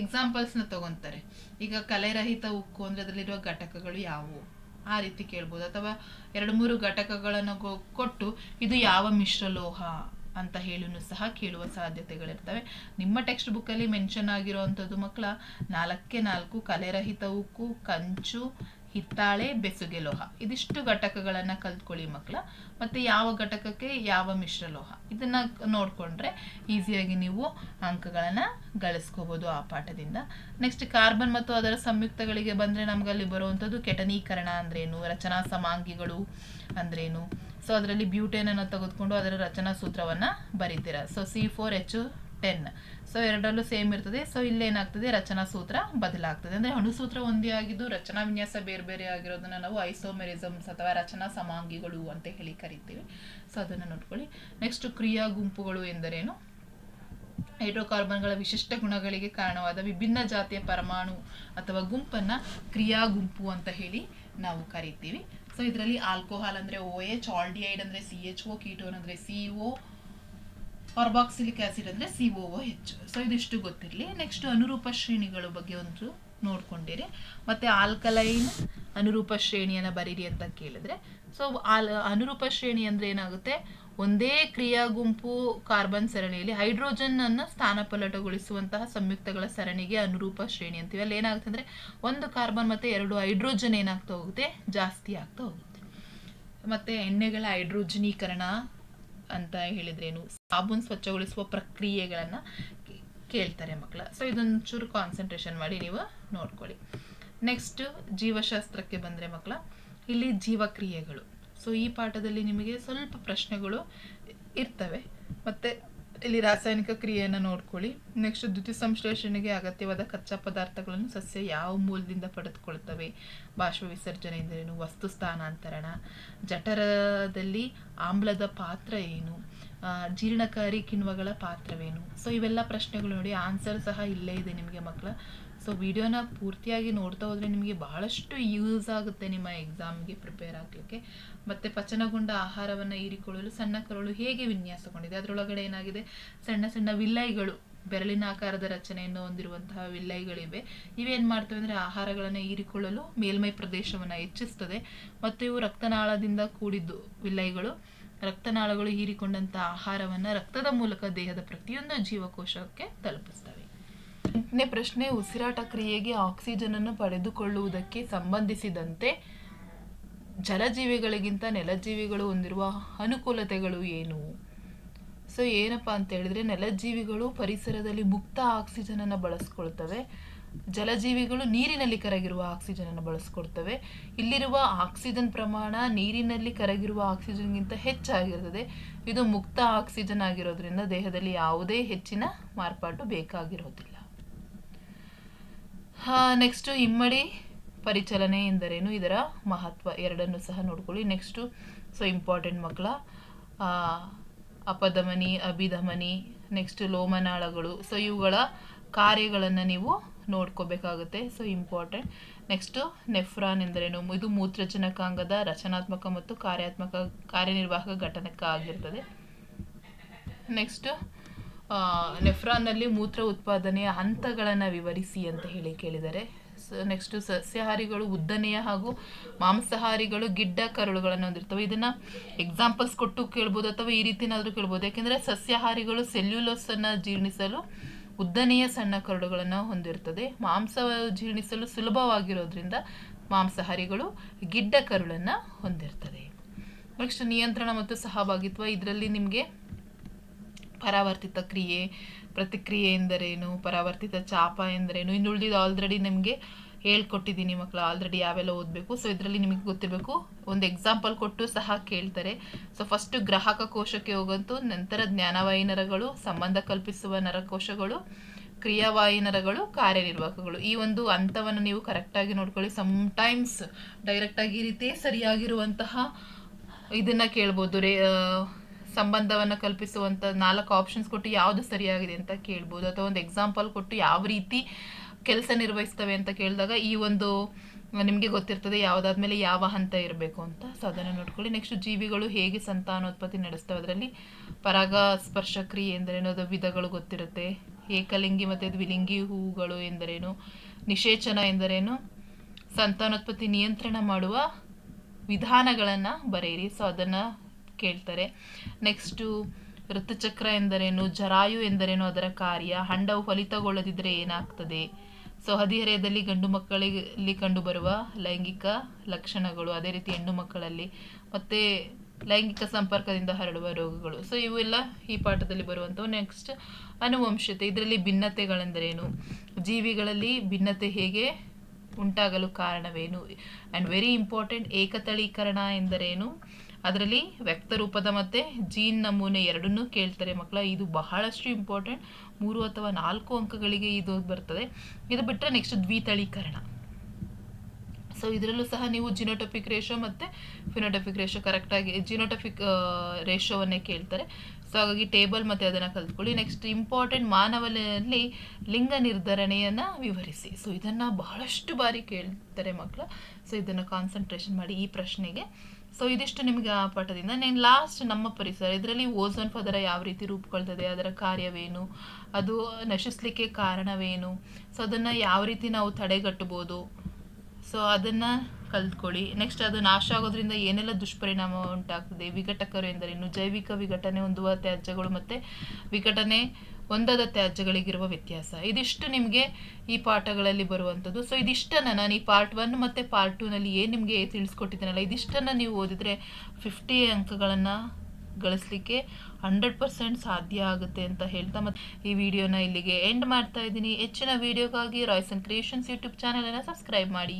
ಎಕ್ಸಾಂಪಲ್ಸ್ನ ತಗೊತಾರೆ. ಈಗ ಕಲೆರಹಿತ ಉಕ್ಕು ಅಂದರೆ ಅದರಲ್ಲಿರುವ ಘಟಕಗಳು ಯಾವುವು? ಆ ರೀತಿ ಕೇಳ್ಬೋದು. ಅಥವಾ ಎರಡು ಮೂರು ಘಟಕಗಳನ್ನು ಕೊಟ್ಟು ಇದು ಯಾವ ಮಿಶ್ರಲೋಹ ಅಂತ ಹೇಳಿನೂ ಸಹ ಕೇಳುವ ಸಾಧ್ಯತೆಗಳಿರ್ತವೆ. ನಿಮ್ಮ ಟೆಕ್ಸ್ಟ್ ಬುಕ್ಕಲ್ಲಿ ಮೆನ್ಷನ್ ಆಗಿರುವಂತದ್ದು ಮಕ್ಕಳ ನಾಲ್ಕೇ ನಾಲ್ಕು ಕಲೆರಹಿತ ಉಕ್ಕು ಕಂಚು ಹಿತ್ತಾಳೆ ಬೆಸುಗೆ ಲೋಹ. ಇದಿಷ್ಟು ಘಟಕಗಳನ್ನು ಕಲ್ತ್ಕೊಳ್ಳಿ ಮಕ್ಕಳ ಮತ್ತೆ ಯಾವ ಘಟಕಕ್ಕೆ ಯಾವ ಮಿಶ್ರಲೋಹ ಇದನ್ನ ನೋಡಿಕೊಂಡ್ರೆ ಈಸಿಯಾಗಿ ನೀವು ಅಂಕಗಳನ್ನು ಗಳಿಸ್ಕೋಬೋದು ಆ ಪಾಠದಿಂದ. ನೆಕ್ಸ್ಟ್ ಕಾರ್ಬನ್ ಮತ್ತು ಅದರ ಸಂಯುಕ್ತಗಳಿಗೆ ಬಂದರೆ ನಮಗಲ್ಲಿ ಬರುವಂಥದ್ದು ಕೆಟನೀಕರಣ ಅಂದ್ರೇನು? ರಚನಾ ಸಮಾಂಗಿಗಳು ಅಂದ್ರೇನು? ಸೊ ಅದರಲ್ಲಿ ಬ್ಯೂಟೇನನ್ನು ತೆಗೆದುಕೊಂಡು ಅದರ ರಚನಾ ಸೂತ್ರವನ್ನು ಬರೀತೀರ. So C four H ten so ಎರಡರಲ್ಲೂ ಸೇಮ್ ಇರ್ತದೆ. ಸೊ ಇಲ್ಲೇನಾಗ್ತದೆ? ರಚನಾ ಸೂತ್ರ ಬದಲಾಗ್ತದೆ. ಅಂದರೆ ಅಣುಸೂತ್ರ ಒಂದೇ ಆಗಿದ್ದು ರಚನಾ ವಿನ್ಯಾಸ ಬೇರೆ ಬೇರೆ ಆಗಿರೋದನ್ನ ನಾವು ಐಸೋಮೆರಿಸಮ್ಸ್ ಅಥವಾ ರಚನಾ ಸಮಾಂಗಿಗಳು ಅಂತ ಹೇಳಿ ಕರಿತೀವಿ. ಸೊ ಅದನ್ನು ನೋಡ್ಕೊಳ್ಳಿ. ನೆಕ್ಸ್ಟ್ ಕ್ರಿಯಾ ಗುಂಪುಗಳು ಎಂದರೇನು? ಹೈಡ್ರೋಕಾರ್ಬನ್ಗಳ ವಿಶಿಷ್ಟ ಗುಣಗಳಿಗೆ ಕಾರಣವಾದ ವಿಭಿನ್ನ ಜಾತಿಯ ಪರಮಾಣು ಅಥವಾ ಗುಂಪನ್ನ ಕ್ರಿಯಾ ಗುಂಪು ಅಂತ ಹೇಳಿ ನಾವು ಕರಿತೀವಿ. ಸೊ ಇದರಲ್ಲಿ ಆಲ್ಕೋಹಾಲ್ ಅಂದ್ರೆ ಓ ಎಚ್ ಆಲ್ಡಿಹೈಡ್ ಅಂದ್ರೆ ಸಿ ಎಚ್ ಒ ಕೀಟೋನ್ ಅಂದ್ರೆ ಸಿ ಒ ಕಾರ್ಬಾಕ್ಸಿಲಿಕ್ ಆಸಿಡ್ ಅಂದರೆ ಸಿ ಒ ಹೆಚ್ಚು. ಸೊ ಇದಿಷ್ಟು ಗೊತ್ತಿರಲಿ. ನೆಕ್ಸ್ಟ್ ಅನುರೂಪ ಶ್ರೇಣಿಗಳ ಬಗ್ಗೆ ಒಂದು ನೋಡ್ಕೊಂಡಿರಿ. ಮತ್ತೆ ಆಲ್ಕಲೈನ್ ಅನುರೂಪ ಶ್ರೇಣಿಯನ್ನ ಬರೀರಿ ಅಂತ ಕೇಳಿದ್ರೆ. ಸೊ ಆಲ್ ಅನುರೂಪ ಶ್ರೇಣಿ ಅಂದ್ರೆ ಏನಾಗುತ್ತೆ? ಒಂದೇ ಕ್ರಿಯಾ ಗುಂಪು ಕಾರ್ಬನ್ ಸರಣಿಯಲ್ಲಿ ಹೈಡ್ರೋಜನ್ ಅನ್ನು ಸ್ಥಾನಪಲ್ಲಟಗೊಳಿಸುವಂತಹ ಸಂಯುಕ್ತಗಳ ಸರಣಿಗೆ ಅನುರೂಪ ಶ್ರೇಣಿ ಅಂತೀವಿ. ಅಲ್ಲಿ ಏನಾಗುತ್ತೆ ಅಂದ್ರೆ ಒಂದು ಕಾರ್ಬನ್ ಮತ್ತೆ ಎರಡು ಹೈಡ್ರೋಜನ್ ಏನಾಗ್ತಾ ಹೋಗುತ್ತೆ? ಜಾಸ್ತಿ ಆಗ್ತಾ ಹೋಗುತ್ತೆ. ಮತ್ತೆ ಎಣ್ಣೆಗಳ ಹೈಡ್ರೋಜನೀಕರಣ ಅಂತ ಹೇಳಿದ್ರೇನು? ಸಾಬೂನ್ ಸ್ವಚ್ಛಗೊಳಿಸುವ ಪ್ರಕ್ರಿಯೆಗಳನ್ನ ಕೇಳ್ತಾರೆ ಮಕ್ಕಳ ಸೊ ಇದೊಂದು ಚೂರು ಕಾನ್ಸಂಟ್ರೇಷನ್ ಮಾಡಿ ನೀವು ನೋಡ್ಕೊಳ್ಳಿ. ನೆಕ್ಸ್ಟ್ ಜೀವಶಾಸ್ತ್ರಕ್ಕೆ ಬಂದರೆ ಮಕ್ಕಳ ಇಲ್ಲಿ ಜೀವಕ್ರಿಯೆಗಳು. ಸೊ ಈ ಪಾಠದಲ್ಲಿ ನಿಮಗೆ ಸ್ವಲ್ಪ ಪ್ರಶ್ನೆಗಳು ಇರ್ತವೆ. ಮತ್ತು ಇಲ್ಲಿ ರಾಸಾಯನಿಕ ಕ್ರಿಯೆಯನ್ನು ನೋಡ್ಕೊಳ್ಳಿ. ನೆಕ್ಸ್ಟ್ ದ್ಯುತಿ ಸಂಶ್ಲೇಷಣೆಗೆ ಅಗತ್ಯವಾದ ಕಚ್ಚಾ ಪದಾರ್ಥಗಳನ್ನು ಸಸ್ಯ ಯಾವ ಮೂಲದಿಂದ ಪಡೆದುಕೊಳ್ತವೆ ಬಾಷ್ಪ ವಿಸರ್ಜನೆ ಎಂದರೇನು? ವಸ್ತು ಸ್ಥಾನಾಂತರಣ. ಜಠರದಲ್ಲಿ ಆಮ್ಲದ ಪಾತ್ರ ಏನು? ಜೀರ್ಣಕಾರಿ ಕಿಣ್ವಗಳ ಪಾತ್ರವೇನು? ಸೊ ಇವೆಲ್ಲ ಪ್ರಶ್ನೆಗಳು ನೋಡಿ ಆನ್ಸರ್ ಸಹ ಇಲ್ಲೇ ಇದೆ ನಿಮಗೆ ಮಕ್ಕಳ. ಸೊ ವಿಡಿಯೋನ ಪೂರ್ತಿಯಾಗಿ ನೋಡ್ತಾ ಹೋದರೆ ನಿಮಗೆ ಬಹಳಷ್ಟು ಯೂಸ್ ಆಗುತ್ತೆ ನಿಮ್ಮ ಎಕ್ಸಾಮ್ಗೆ ಪ್ರಿಪೇರ್ ಆಗಲಿಕ್ಕೆ. ಮತ್ತು ಪಚನಗೊಂಡ ಆಹಾರವನ್ನು ಹೀರಿಕೊಳ್ಳಲು, ಸಣ್ಣ ಕರುಳು ಹೇಗೆ ವಿನ್ಯಾಸಗೊಂಡಿದೆ ಅದರೊಳಗಡೆ ಏನಾಗಿದೆ? ಸಣ್ಣ ಸಣ್ಣ ವಿಲ್ಲೈಗಳು, ಬೆರಳಿನ ಆಕಾರದ ರಚನೆಯನ್ನು ಹೊಂದಿರುವಂತಹ ವಿಲ್ಲೈಗಳಿವೆ. ಇವೇನು ಮಾಡ್ತವೆ ಅಂದರೆ ಆಹಾರಗಳನ್ನು ಹೀರಿಕೊಳ್ಳಲು ಮೇಲ್ಮೈ ಪ್ರದೇಶವನ್ನು ಹೆಚ್ಚಿಸ್ತದೆ. ಮತ್ತು ಇವು ರಕ್ತನಾಳದಿಂದ ಕೂಡಿದ್ದು ವಿಲ್ಲೈಗಳು. ರಕ್ತನಾಳಗಳು ಹೀರಿಕೊಂಡಂಥ ಆಹಾರವನ್ನು ರಕ್ತದ ಮೂಲಕ ದೇಹದ ಪ್ರತಿಯೊಂದು ಜೀವಕೋಶಕ್ಕೆ ತಲುಪಿಸ್ತವೆ. ಎಂಟನೇ ಪ್ರಶ್ನೆ ಉಸಿರಾಟ ಕ್ರಿಯೆಗೆ ಆಕ್ಸಿಜನ್ ಅನ್ನು ಪಡೆದುಕೊಳ್ಳುವುದಕ್ಕೆ ಸಂಬಂಧಿಸಿದಂತೆ ಜಲಜೀವಿಗಳಿಗಿಂತ ನೆಲಜೀವಿಗಳು ಹೊಂದಿರುವ ಅನುಕೂಲತೆಗಳು ಏನು? ಸೊ ಏನಪ್ಪ ಅಂತ ಹೇಳಿದ್ರೆ, ನೆಲಜೀವಿಗಳು ಪರಿಸರದಲ್ಲಿ ಮುಕ್ತ ಆಕ್ಸಿಜನ್ ಅನ್ನು ಬಳಸ್ಕೊಳ್ತವೆ. ಜಲಜೀವಿಗಳು ನೀರಿನಲ್ಲಿ ಕರಗಿರುವ ಆಕ್ಸಿಜನ್ ಅನ್ನು ಬಳಸ್ಕೊಳ್ತವೆ. ಇಲ್ಲಿರುವ ಆಕ್ಸಿಜನ್ ಪ್ರಮಾಣ ನೀರಿನಲ್ಲಿ ಕರಗಿರುವ ಆಕ್ಸಿಜನ್ಗಿಂತ ಹೆಚ್ಚಾಗಿರ್ತದೆ. ಇದು ಮುಕ್ತ ಆಕ್ಸಿಜನ್ ಆಗಿರೋದ್ರಿಂದ ದೇಹದಲ್ಲಿ ಯಾವುದೇ ಹೆಚ್ಚಿನ ಮಾರ್ಪಾಟು ಬೇಕಾಗಿರೋದಿಲ್ಲ. ನೆಕ್ಸ್ಟು ಇಮ್ಮಡಿ ಪರಿಚಲನೆ ಎಂದರೇನು? ಇದರ ಮಹತ್ವ ಎರಡನ್ನು ಸಹ ನೋಡ್ಕೊಳ್ಳಿ. ನೆಕ್ಸ್ಟು ಸೊ ಇಂಪಾರ್ಟೆಂಟ್ ಮಕ್ಕಳ ಅಪಧಮನಿ, ಅಭಿಧಮನಿ ನೆಕ್ಸ್ಟ್ ಲೋಮನಾಳಗಳು. ಸೊ ಇವುಗಳ ಕಾರ್ಯಗಳನ್ನು ನೀವು ನೋಡ್ಕೋಬೇಕಾಗುತ್ತೆ. ಸೊ ಇಂಪಾರ್ಟೆಂಟ್ ನೆಕ್ಸ್ಟು ನೆಫ್ರಾನ್ ಎಂದರೇನು? ಇದು ಮೂತ್ರಜನಕಾಂಗದ ರಚನಾತ್ಮಕ ಮತ್ತು ಕಾರ್ಯಾತ್ಮಕ ಕಾರ್ಯನಿರ್ವಾಹಕ ಘಟಕ ಆಗಿರ್ತದೆ ನೆಕ್ಸ್ಟ್ ನೆಫ್ರಾನ್ನಲ್ಲಿ ಮೂತ್ರ ಉತ್ಪಾದನೆಯ ಹಂತಗಳನ್ನು ವಿವರಿಸಿ ಅಂತ ಹೇಳಿ ಕೇಳಿದ್ದಾರೆ. ಸೊ ನೆಕ್ಸ್ಟ್ ಸಸ್ಯಾಹಾರಿಗಳು, ಉದ್ದನೆಯ ಹಾಗೂ ಮಾಂಸಾಹಾರಿಗಳು, ಗಿಡ್ಡ ಕರುಳುಗಳನ್ನು ಹೊಂದಿರ್ತವೆ. ಇದನ್ನ ಎಕ್ಸಾಂಪಲ್ಸ್ ಕೊಟ್ಟು ಕೇಳ್ಬೋದು ಅಥವಾ ಈ ರೀತಿನಾದರೂ ಕೇಳ್ಬೋದು. ಯಾಕೆಂದರೆ ಸಸ್ಯಾಹಾರಿಗಳು ಸೆಲ್ಯುಲೋಸನ್ನು ಜೀರ್ಣಿಸಲು ಉದ್ದನೆಯ ಸಣ್ಣ ಕರುಳುಗಳನ್ನು ಹೊಂದಿರ್ತದೆ. ಮಾಂಸ ಜೀರ್ಣಿಸಲು ಸುಲಭವಾಗಿರೋದ್ರಿಂದ ಮಾಂಸಾಹಾರಿಗಳು ಗಿಡ್ಡ ಕರುಳನ್ನು ಹೊಂದಿರ್ತದೆ. ನೆಕ್ಸ್ಟ್ ನಿಯಂತ್ರಣ ಮತ್ತು ಸಹಭಾಗಿತ್ವ, ಇದರಲ್ಲಿ ನಿಮಗೆ ಪರಾವರ್ತಿತ ಕ್ರಿಯೆ, ಪ್ರತಿಕ್ರಿಯೆ ಎಂದರೇನು? ಪರಾವರ್ತಿತ ಚಾಪ ಎಂದರೇನು? ಇನ್ನು ಉಳಿದಿದ್ದು ಆಲ್ರೆಡಿ ನಿಮಗೆ ಹೇಳ್ಕೊಟ್ಟಿದ್ದೀನಿ ಮಕ್ಕಳು ಆಲ್ರೆಡಿ ಯಾವೆಲ್ಲ ಓದಬೇಕು? ಸೊ ಇದರಲ್ಲಿ ನಿಮಗೆ ಗೊತ್ತಿರಬೇಕು. ಒಂದು ಎಕ್ಸಾಂಪಲ್ ಕೊಟ್ಟು ಸಹ ಕೇಳ್ತಾರೆ. ಸೊ ಫಸ್ಟ್ ಗ್ರಾಹಕ ಕೋಶಕ್ಕೆ ಹೋಗಂತು ನಂತರ ಜ್ಞಾನವಾಯಿ ನರಗಳು, ಸಂಬಂಧ ಕಲ್ಪಿಸುವ ನರಕೋಶಗಳು, ಕ್ರಿಯಾವಾಯಿ ನರಗಳು, ಕಾರ್ಯನಿರ್ವಾಹಕಗಳು. ಈ ಒಂದು ಹಂತವನ್ನು ನೀವು ಕರೆಕ್ಟಾಗಿ ನೋಡ್ಕೊಳ್ಳಿ. ಸಮ್ಟೈಮ್ಸ್ ಡೈರೆಕ್ಟಾಗಿ ಈ ರೀತಿ ಸರಿಯಾಗಿರುವಂತಹ ಇದನ್ನು ಕೇಳ್ಬೋದು. ರೇ ಸಂಬಂಧವನ್ನು ಕಲ್ಪಿಸುವಂಥ ನಾಲ್ಕು ಆಪ್ಷನ್ಸ್ ಕೊಟ್ಟು ಯಾವುದು ಸರಿಯಾಗಿದೆ ಅಂತ ಕೇಳ್ಬೋದು. ಅಥವಾ ಒಂದು ಎಕ್ಸಾಂಪಲ್ ಕೊಟ್ಟು ಯಾವ ರೀತಿ ಕೆಲಸ ನಿರ್ವಹಿಸ್ತವೆ ಅಂತ ಕೇಳಿದಾಗ ಈ ಒಂದು, ನಿಮಗೆ ಗೊತ್ತಿರ್ತದೆ ಯಾವುದಾದ್ಮೇಲೆ ಯಾವ ಹಂತ ಇರಬೇಕು ಅಂತ. ಸೊ ಅದನ್ನು ನೋಡ್ಕೊಳ್ಳಿ. ನೆಕ್ಸ್ಟ್ ಜೀವಿಗಳು ಹೇಗೆ ಸಂತಾನೋತ್ಪತ್ತಿ ನಡೆಸ್ತವೆ? ಅದರಲ್ಲಿ ಪರಾಗ ಸ್ಪರ್ಶ ಕ್ರಿಯೆ ಎಂದರೇನು? ಅದು ವಿಧಗಳು ಗೊತ್ತಿರುತ್ತೆ. ಏಕಲಿಂಗಿ ಮತ್ತು ದ್ವಿಲಿಂಗಿ ಹೂಗಳು ಎಂದರೇನು? ನಿಷೇಚನ ಎಂದರೇನು? ಸಂತಾನೋತ್ಪತ್ತಿ ನಿಯಂತ್ರಣ ಮಾಡುವ ವಿಧಾನಗಳನ್ನು ಬರೆಯಿರಿ. ಸೊ ಅದನ್ನು ಕೇಳ್ತಾರೆ. ನೆಕ್ಸ್ಟು ಋತುಚಕ್ರ ಎಂದರೇನು? ಜರಾಯು ಎಂದರೇನು? ಅದರ ಕಾರ್ಯ? ಹಂಡವು ಫಲಿತಗೊಳ್ಳದಿದ್ದರೆ ಏನಾಗ್ತದೆ? ಸೊ ಹದಿಹರೆಯದಲ್ಲಿ ಗಂಡು ಮಕ್ಕಳಲ್ಲಿ ಕಂಡುಬರುವ ಲೈಂಗಿಕ ಲಕ್ಷಣಗಳು, ಅದೇ ರೀತಿ ಹೆಣ್ಣು ಮಕ್ಕಳಲ್ಲಿ ಮತ್ತು ಲೈಂಗಿಕ ಸಂಪರ್ಕದಿಂದ ಹರಡುವ ರೋಗಗಳು. ಸೊ ಇವೆಲ್ಲ ಈ ಪಾಠದಲ್ಲಿ ಬರುವಂಥವು. ನೆಕ್ಸ್ಟ್ ಅನುವಂಶತೆ. ಇದರಲ್ಲಿ ಭಿನ್ನತೆಗಳೆಂದರೇನು? ಜೀವಿಗಳಲ್ಲಿ ಭಿನ್ನತೆ ಹೇಗೆ ಉಂಟಾಗಲು ಕಾರಣವೇನು? ಆ್ಯಂಡ್ ವೆರಿ ಇಂಪಾರ್ಟೆಂಟ್ ಏಕತಳೀಕರಣ ಎಂದರೇನು? ಅದರಲ್ಲಿ ವ್ಯಕ್ತರೂಪದ ಮತ್ತು ಜೀನ್ ನಮೂನೆ ಎರಡನ್ನೂ ಕೇಳ್ತಾರೆ ಮಕ್ಕಳ. ಇದು ಬಹಳಷ್ಟು ಇಂಪಾರ್ಟೆಂಟ್ ಮೂರು ಅಥವಾ ನಾಲ್ಕು ಅಂಕಗಳಿಗೆ ಇದು ಬರ್ತದೆ. ಇದು ಬಿಟ್ಟರೆ ನೆಕ್ಸ್ಟ್ ದ್ವಿತಳೀಕರಣ. ಸೊ ಇದರಲ್ಲೂ ಸಹ ನೀವು ಜಿನೋಟೊಪಿಕ್ ರೇಷೋ ಮತ್ತು ಫಿನೋಟೊಪಿಕ್ ರೇಷೋ ಕರೆಕ್ಟಾಗಿ ಜಿನೋಟೊಪಿಕ್ ರೇಷೋವನ್ನೇ ಕೇಳ್ತಾರೆ. ಸೊ ಹಾಗಾಗಿ ಟೇಬಲ್ ಮತ್ತು ಅದನ್ನು ಕಲ್ತ್ಕೊಳ್ಳಿ. ನೆಕ್ಸ್ಟ್ ಇಂಪಾರ್ಟೆಂಟ್ ಮಾನವನಲ್ಲಿ ಲಿಂಗ ನಿರ್ಧರಣೆಯನ್ನು ವಿವರಿಸಿ. ಸೊ ಇದನ್ನು ಬಹಳಷ್ಟು ಬಾರಿ ಕೇಳ್ತಾರೆ ಮಕ್ಕಳು. ಸೊ ಇದನ್ನು ಕಾನ್ಸಂಟ್ರೇಷನ್ ಮಾಡಿ ಈ ಪ್ರಶ್ನೆಗೆ. ಸೊ ಇದಿಷ್ಟು ನಿಮಗೆ ಆ ಪಾಠದಿಂದ. ನಾನು ಲಾಸ್ಟ್ ನಮ್ಮ ಪರಿಸರ. ಇದರಲ್ಲಿ ಓಝೋನ್ ಪದರ ಯಾವ ರೀತಿ ರೂಪುಗೊಳ್ತದೆ? ಅದರ ಕಾರ್ಯವೇನು? ಅದು ನಶಿಸಲಿಕ್ಕೆ ಕಾರಣವೇನು? ಸೊ ಅದನ್ನು ಯಾವ ರೀತಿ ನಾವು ತಡೆಗಟ್ಟಬೋದು? ಸೊ ಅದನ್ನು ಕಲ್ತ್ಕೊಳ್ಳಿ. ನೆಕ್ಸ್ಟ್ ಅದು ನಾಶ ಆಗೋದ್ರಿಂದ ಏನೆಲ್ಲ ದುಷ್ಪರಿಣಾಮ ಉಂಟಾಗ್ತದೆ? ವಿಘಟಕರು ಎಂದರೇನು? ಜೈವಿಕ ವಿಘಟನೆ ಹೊಂದುವ ತ್ಯಾಜ್ಯಗಳು ಮತ್ತು ವಿಘಟನೆ ಹೊಂದದ ತ್ಯಾಜ್ಯಗಳಿಗಿರುವ ವ್ಯತ್ಯಾಸ. ಇದಿಷ್ಟು ನಿಮಗೆ ಈ ಪಾಠಗಳಲ್ಲಿ ಬರುವಂಥದ್ದು. ಸೊ ಇದಿಷ್ಟನ್ನು ನಾನು ಈ ಪಾರ್ಟ್ ಒನ್ ಮತ್ತು ಪಾರ್ಟ್ ಟೂನಲ್ಲಿ ಏನು ನಿಮಗೆ ತಿಳಿಸ್ಕೊಟ್ಟಿದ್ದೀನಲ್ಲ, ಇದಿಷ್ಟನ್ನು ನೀವು ಓದಿದರೆ ಫಿಫ್ಟಿ ಅಂಕಗಳನ್ನು ಗಳಿಸಲಿಕ್ಕೆ ಹಂಡ್ರೆಡ್ ಪರ್ಸೆಂಟ್ ಸಾಧ್ಯ ಆಗುತ್ತೆ ಅಂತ ಹೇಳ್ತಾ ಮತ್ತು ಈ ವಿಡಿಯೋನ ಇಲ್ಲಿಗೆ ಎಂಡ್ ಮಾಡ್ತಾ ಇದ್ದೀನಿ. ಹೆಚ್ಚಿನ ವಿಡಿಯೋಗಾಗಿ ರಾಯ್ಸನ್ ಕ್ರಿಯೇಷನ್ಸ್ ಯೂಟ್ಯೂಬ್ ಚಾನಲನ್ನು ಸಬ್ಸ್ಕ್ರೈಬ್ ಮಾಡಿ.